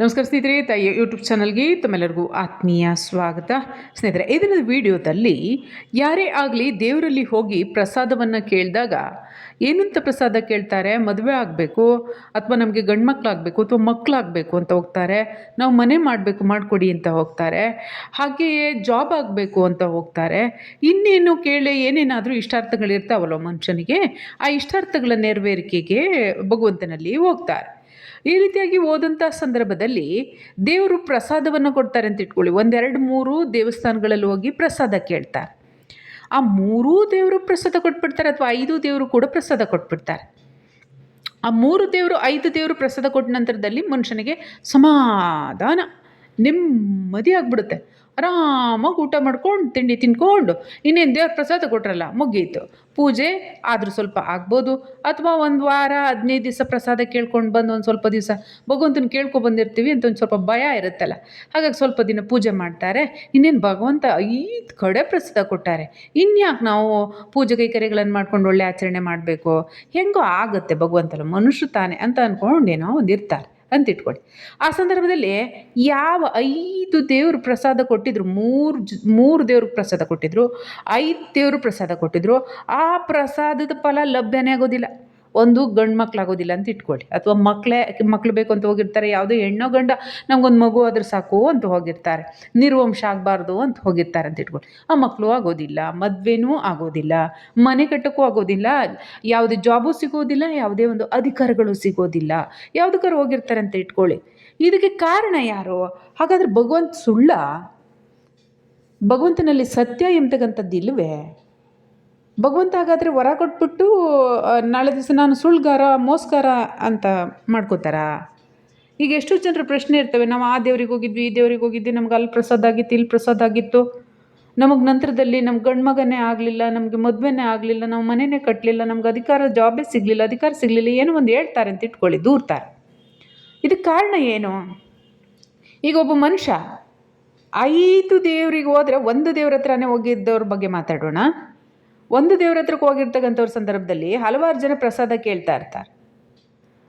ನಮಸ್ಕಾರ ಸ್ನೇಹಿತರೆ, ತಾಯಿ ಯೂಟ್ಯೂಬ್ ಚಾನಲ್ಗೆ ತಮ್ಮೆಲ್ಲರಿಗೂ ಆತ್ಮೀಯ ಸ್ವಾಗತ. ಸ್ನೇಹಿತರೆ, ಈ ದಿನದ ವಿಡಿಯೋದಲ್ಲಿ ಯಾರೇ ಆಗಲಿ ದೇವರಲ್ಲಿ ಹೋಗಿ ಪ್ರಸಾದವನ್ನು ಕೇಳಿದಾಗ ಏನಂತ ಪ್ರಸಾದ ಕೇಳ್ತಾರೆ? ಮದುವೆ ಆಗಬೇಕು ಅಥವಾ ನಮಗೆ ಗಂಡು ಮಕ್ಕಳಾಗಬೇಕು ಅಥವಾ ಮಕ್ಕಳಾಗಬೇಕು ಅಂತ ಹೋಗ್ತಾರೆ. ನಾವು ಮನೆ ಮಾಡಬೇಕು, ಮಾಡಿಕೊಡಿ ಅಂತ ಹೋಗ್ತಾರೆ. ಹಾಗೆಯೇ ಜಾಬ್ ಆಗಬೇಕು ಅಂತ ಹೋಗ್ತಾರೆ. ಇನ್ನೇನು ಕೇಳಿ ಏನೇನಾದರೂ ಇಷ್ಟಾರ್ಥಗಳಿರ್ತಾವಲ್ಲ ಮನುಷ್ಯನಿಗೆ? ಆ ಇಷ್ಟಾರ್ಥಗಳ ನೆರವೇರಿಕೆಗೆ ಭಗವಂತನಲ್ಲಿ ಹೋಗ್ತಾರೆ. ಈ ರೀತಿಯಾಗಿ ಹೋದಂಥ ಸಂದರ್ಭದಲ್ಲಿ ದೇವರು ಪ್ರಸಾದವನ್ನು ಕೊಡ್ತಾರೆ ಅಂತ ಇಟ್ಕೊಳ್ಳಿ. ಒಂದೆರಡು ಮೂರು ದೇವಸ್ಥಾನಗಳಲ್ಲಿ ಹೋಗಿ ಪ್ರಸಾದ ಕೇಳ್ತಾರೆ. ಆ ಮೂರೂ ದೇವರು ಪ್ರಸಾದ ಕೊಟ್ಬಿಡ್ತಾರೆ ಅಥವಾ ಐದು ದೇವರು ಕೂಡ ಪ್ರಸಾದ ಕೊಟ್ಬಿಡ್ತಾರೆ. ಆ ಮೂರು ದೇವರು, ಐದು ದೇವರು ಪ್ರಸಾದ ಕೊಟ್ಟ ನಂತರದಲ್ಲಿ ಮನುಷ್ಯನಿಗೆ ಸಮಾಧಾನ, ನೆಮ್ಮದಿ ಆಗ್ಬಿಡುತ್ತೆ. ಆರಾಮಾಗಿ ಊಟ ಮಾಡ್ಕೊಂಡು, ತಿಂಡಿ ತಿನ್ಕೊಂಡು, ಇನ್ನೇನು ದೇವ್ರ ಪ್ರಸಾದ ಕೊಟ್ರಲ್ಲ, ಮುಗೀತು. ಪೂಜೆ ಆದರೂ ಸ್ವಲ್ಪ ಆಗ್ಬೋದು. ಅಥವಾ ಒಂದು ವಾರ, ಹದಿನೈದು ದಿವಸ ಪ್ರಸಾದ ಕೇಳ್ಕೊಂಡು ಬಂದು ಒಂದು ಸ್ವಲ್ಪ ದಿವಸ ಭಗವಂತನ ಕೇಳ್ಕೊ ಬಂದಿರ್ತೀವಿ ಅಂತ ಒಂದು ಸ್ವಲ್ಪ ಭಯ ಇರುತ್ತಲ್ಲ. ಹಾಗಾಗಿ ಸ್ವಲ್ಪ ದಿನ ಪೂಜೆ ಮಾಡ್ತಾರೆ. ಇನ್ನೇನು ಭಗವಂತ ಐದು ಕಡೆ ಪ್ರಸಾದ ಕೊಟ್ಟಾರೆ. ಇನ್ಯಾಕೆ ನಾವು ಪೂಜೆ ಕೈಕರ್ಯಗಳನ್ನು ಮಾಡ್ಕೊಂಡು ಒಳ್ಳೆ ಆಚರಣೆ ಮಾಡಬೇಕು? ಹೆಂಗೋ ಆಗುತ್ತೆ ಭಗವಂತನ ಮನುಷ್ಯ ತಾನೆ ಅಂತ ಅಂದ್ಕೊಂಡೇನೋ ಒಂದು ಇರ್ತಾರೆ. ಅಂತ ಇಟ್ಕೊಳ್ಳಿ ಆ ಸಂದರ್ಭದಲ್ಲಿ ಯಾವ ಐದು ದೇವರು ಪ್ರಸಾದ ಕೊಟ್ಟಿದ್ರು, ಮೂರು ಮೂರು ದೇವ್ರಿಗೆ ಪ್ರಸಾದ ಕೊಟ್ಟಿದ್ರು, ಐದು ದೇವರು ಪ್ರಸಾದ ಕೊಟ್ಟಿದ್ರು, ಆ ಪ್ರಸಾದದ ಫಲ ಲಭ್ಯನೇ ಆಗೋದಿಲ್ಲ. ಒಂದು ಗಂಡು ಮಕ್ಕಳಾಗೋದಿಲ್ಲ ಅಂತ ಇಟ್ಕೊಳ್ಳಿ. ಅಥವಾ ಮಕ್ಕಳೇ ಮಕ್ಳು ಬೇಕು ಅಂತ ಹೋಗಿರ್ತಾರೆ, ಯಾವುದೋ ಹೆಣ್ಣೋ ಗಂಡ ನಮಗೊಂದು ಮಗು ಆದ್ರೆ ಸಾಕು ಅಂತ ಹೋಗಿರ್ತಾರೆ, ನಿರ್ವಂಶ ಆಗಬಾರ್ದು ಅಂತ ಹೋಗಿರ್ತಾರೆ ಅಂತ ಇಟ್ಕೊಳ್ಳಿ. ಆ ಮಕ್ಕಳು ಆಗೋದಿಲ್ಲ, ಮದುವೆನೂ ಆಗೋದಿಲ್ಲ, ಮನೆ ಕಟ್ಟೋಕ್ಕೂ ಆಗೋದಿಲ್ಲ, ಯಾವುದೇ ಜಾಬು ಸಿಗೋದಿಲ್ಲ, ಯಾವುದೇ ಒಂದು ಅಧಿಕಾರಗಳು ಸಿಗೋದಿಲ್ಲ ಯಾವುದಕ್ಕಾರು ಹೋಗಿರ್ತಾರೆ ಅಂತ ಇಟ್ಕೊಳ್ಳಿ. ಇದಕ್ಕೆ ಕಾರಣ ಯಾರು? ಹಾಗಾದ್ರೆ ಭಗವಂತ ಸುಳ್ಳ? ಭಗವಂತನಲ್ಲಿ ಸತ್ಯ ಎಂಬತಕ್ಕಂಥದ್ದು ಇಲ್ಲವೇ ಭಗವಂತ ಹಾಗಾದರೆ ವರ ಕೊಟ್ಬಿಟ್ಟು ನಾಳೆ ದಿವಸ ನಾನು ಸುಳ್ಗಾರ, ಮೋಸ್ಗಾರ ಅಂತ ಮಾಡ್ಕೋತಾರಾ? ಈಗ ಎಷ್ಟು ಜನರ ಪ್ರಶ್ನೆ ಇರ್ತವೆ, ನಾವು ಆ ದೇವ್ರಿಗೆ ಹೋಗಿದ್ವಿ, ಈ ದೇವ್ರಿಗೆ ಹೋಗಿದ್ವಿ, ನಮ್ಗೆ ಅಲ್ಲಿ ಪ್ರಸಾದ ಆಗಿತ್ತು, ಇಲ್ಲಿ ಪ್ರಸಾದ ಆಗಿತ್ತು. ನಮಗೆ ನಂತರದಲ್ಲಿ ನಮ್ಮ ಗಂಡು ಮಗನೇ ಆಗಲಿಲ್ಲ, ನಮಗೆ ಮದುವೆನೇ ಆಗಲಿಲ್ಲ, ನಾವು ಮನೆಯೇ ಕಟ್ಟಲಿಲ್ಲ ನಮ್ಗೆ ಅಧಿಕಾರ ಜಾಬೇ ಸಿಗಲಿಲ್ಲ, ಅಧಿಕಾರ ಸಿಗಲಿಲ್ಲ, ಏನೋ ಒಂದು ಹೇಳ್ತಾರೆ ಅಂತ ಇಟ್ಕೊಳ್ಳಿ ದೂರ್ತಾರೆ ಇದಕ್ಕೆ ಕಾರಣ ಏನು? ಈಗ ಒಬ್ಬ ಮನುಷ್ಯ ಐದು ದೇವರಿಗೆ ಹೋದರೆ, ಒಂದು ದೇವ್ರ ಹತ್ರನೇ ಹೋಗಿದ್ದವ್ರ ಬಗ್ಗೆ ಮಾತಾಡೋಣ. ಒಂದು ದೇವ್ರ ಹತ್ರಕ್ಕೆ ಹೋಗಿರ್ತಕ್ಕಂಥವ್ರ ಸಂದರ್ಭದಲ್ಲಿ ಹಲವಾರು ಜನ ಪ್ರಸಾದ ಕೇಳ್ತಾ ಇರ್ತಾರೆ.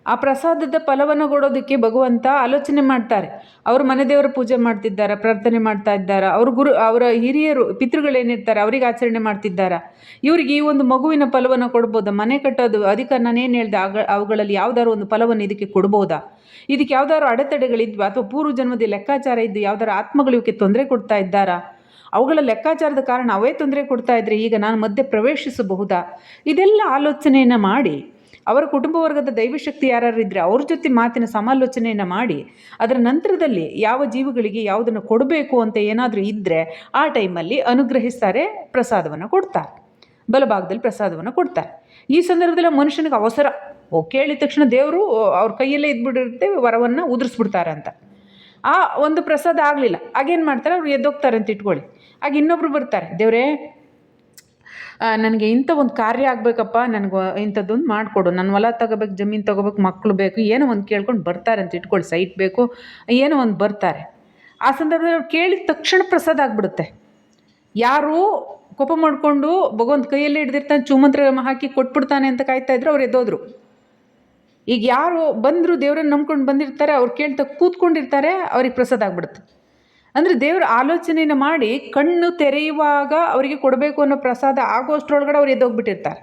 ಆ ಪ್ರಸಾದದ ಫಲವನ್ನು ಕೊಡೋದಕ್ಕೆ ಭಗವಂತ ಆಲೋಚನೆ ಮಾಡ್ತಾರೆ. ಅವರು ಮನೆ ದೇವರ ಪೂಜೆ ಮಾಡ್ತಿದ್ದಾರೆ, ಪ್ರಾರ್ಥನೆ ಮಾಡ್ತಾ ಇದ್ದಾರೆ, ಅವ್ರ ಗುರು, ಅವರ ಹಿರಿಯರು ಪಿತೃಗಳೇನಿರ್ತಾರೆ ಅವ್ರಿಗೆ ಆಚರಣೆ ಮಾಡ್ತಿದ್ದಾರೆ? ಇವ್ರಿಗೆ ಈ ಒಂದು ಮಗುವಿನ ಫಲವನ್ನು ಕೊಡ್ಬೋದಾ? ಮನೆ ಕಟ್ಟೋದು ಅದಕ್ಕೆ ನಾನೇನು ಹೇಳಿದೆ, ಆಗ, ಅವುಗಳಲ್ಲಿ ಯಾವ್ದಾದ್ರು ಒಂದು ಫಲವನ್ನು ಇದಕ್ಕೆ ಕೊಡ್ಬೋದಾ? ಇದಕ್ಕೆ ಯಾವ್ದಾದ್ರು ಅಡೆತಡೆಗಳಿದ್ವಾ? ಅಥವಾ ಪೂರ್ವ ಜನ್ಮದ ಲೆಕ್ಕಾಚಾರ ಇದ್ದು ಯಾವ್ದಾರು ಆತ್ಮಗಳು ಇವಕ್ಕೆ ತೊಂದರೆ ಕೊಡ್ತಾ ಇದ್ದಾರಾ? ಅವುಗಳ ಲೆಕ್ಕಾಚಾರದ ಕಾರಣ ಅವೇ ತೊಂದರೆ ಕೊಡ್ತಾ ಇದ್ರೆ ಈಗ ನಾನು ಮಧ್ಯೆ ಪ್ರವೇಶಿಸಬಹುದಾ? ಇದೆಲ್ಲ ಆಲೋಚನೆಯನ್ನು ಮಾಡಿ, ಅವರ ಕುಟುಂಬ ವರ್ಗದ ದೈವಶಕ್ತಿ ಯಾರು ಇದ್ದರೆ ಅವ್ರ ಜೊತೆ ಮಾತಿನ ಸಮಾಲೋಚನೆಯನ್ನು ಮಾಡಿ, ಅದರ ನಂತರದಲ್ಲಿ ಯಾವ ಜೀವಿಗಳಿಗೆ ಯಾವುದನ್ನು ಕೊಡಬೇಕು ಅಂತ ಏನಾದರೂ ಇದ್ದರೆ ಆ ಟೈಮಲ್ಲಿ ಅನುಗ್ರಹಿಸ್ತಾರೆ, ಪ್ರಸಾದವನ್ನು ಕೊಡ್ತಾರೆ. ಬಲಭಾಗದಲ್ಲಿ ಪ್ರಸಾದವನ್ನು ಕೊಡ್ತಾರೆ. ಈ ಸಂದರ್ಭದಲ್ಲಿ ಮನುಷ್ಯನಿಗೆ ಅವಸರ. ಓ, ಕೇಳಿದ ತಕ್ಷಣ ದೇವರು ಅವ್ರ ಕೈಯಲ್ಲೇ ಇದ್ಬಿಟ್ಟಿರುತ್ತೆ ವರವನ್ನು ಉದುರಿಸ್ಬಿಡ್ತಾರೆ ಅಂತ. ಆ ಒಂದು ಪ್ರಸಾದ ಆಗಲಿಲ್ಲ. ಆಗೇನು ಮಾಡ್ತಾರೆ? ಅವ್ರು ಎದ್ದೋಗ್ತಾರೆ ಅಂತ ಇಟ್ಕೊಳ್ಳಿ. ಆಗ ಇನ್ನೊಬ್ರು ಬರ್ತಾರೆ, ದೇವರೇ ನನಗೆ ಇಂಥ ಒಂದು ಕಾರ್ಯ ಆಗಬೇಕಪ್ಪ, ನನಗೆ ಇಂಥದ್ದೊಂದು ಮಾಡಿಕೊಡು. ನನ್ನ ಹೊಲ ತಗೋಬೇಕು, ಜಮೀನು ತಗೋಬೇಕು ಮಕ್ಕಳು ಬೇಕು, ಏನೋ ಒಂದು ಕೇಳ್ಕೊಂಡು ಬರ್ತಾರೆ ಅಂತ ಇಟ್ಕೊಳ್ಳಿ ಸೈಟ್ ಬೇಕು, ಏನೋ ಒಂದು ಬರ್ತಾರೆ. ಆ ಸಂದರ್ಭದಲ್ಲಿ ಅವ್ರು ಕೇಳಿದ ತಕ್ಷಣ ಪ್ರಸಾದ ಆಗಿಬಿಡುತ್ತೆ. ಯಾರು ಕೋಪ ಮಾಡಿಕೊಂಡು ಭಗವಂತ ಕೈಯಲ್ಲಿ ಹಿಡ್ದಿರ್ತಾನೆ, ಚೂಮಂತ್ರ ಹಾಕಿ ಕೊಟ್ಬಿಡ್ತಾನೆ ಅಂತ ಕಾಯ್ತಾ ಇದ್ರು, ಅವ್ರು ಎದ್ದೋದ್ರು. ಈಗ ಯಾರು ಬಂದರು, ದೇವ್ರನ್ನ ನಂಬ್ಕೊಂಡು ಬಂದಿರ್ತಾರೆ, ಅವ್ರು ಕೇಳ್ತಾ ಕೂತ್ಕೊಂಡಿರ್ತಾರೆ, ಅವ್ರಿಗೆ ಪ್ರಸಾದ ಆಗ್ಬಿಡುತ್ತೆ. ಅಂದರೆ ದೇವರ ಆಲೋಚನೆಯನ್ನು ಮಾಡಿ ಕಣ್ಣು ತೆರೆಯುವಾಗ ಅವರಿಗೆ ಕೊಡಬೇಕು ಅನ್ನೋ ಪ್ರಸಾದ ಆಗೋಷ್ಟ್ರೊಳಗಡೆ ಅವ್ರು ಎದ್ದೋಗ್ಬಿಟ್ಟಿರ್ತಾರೆ.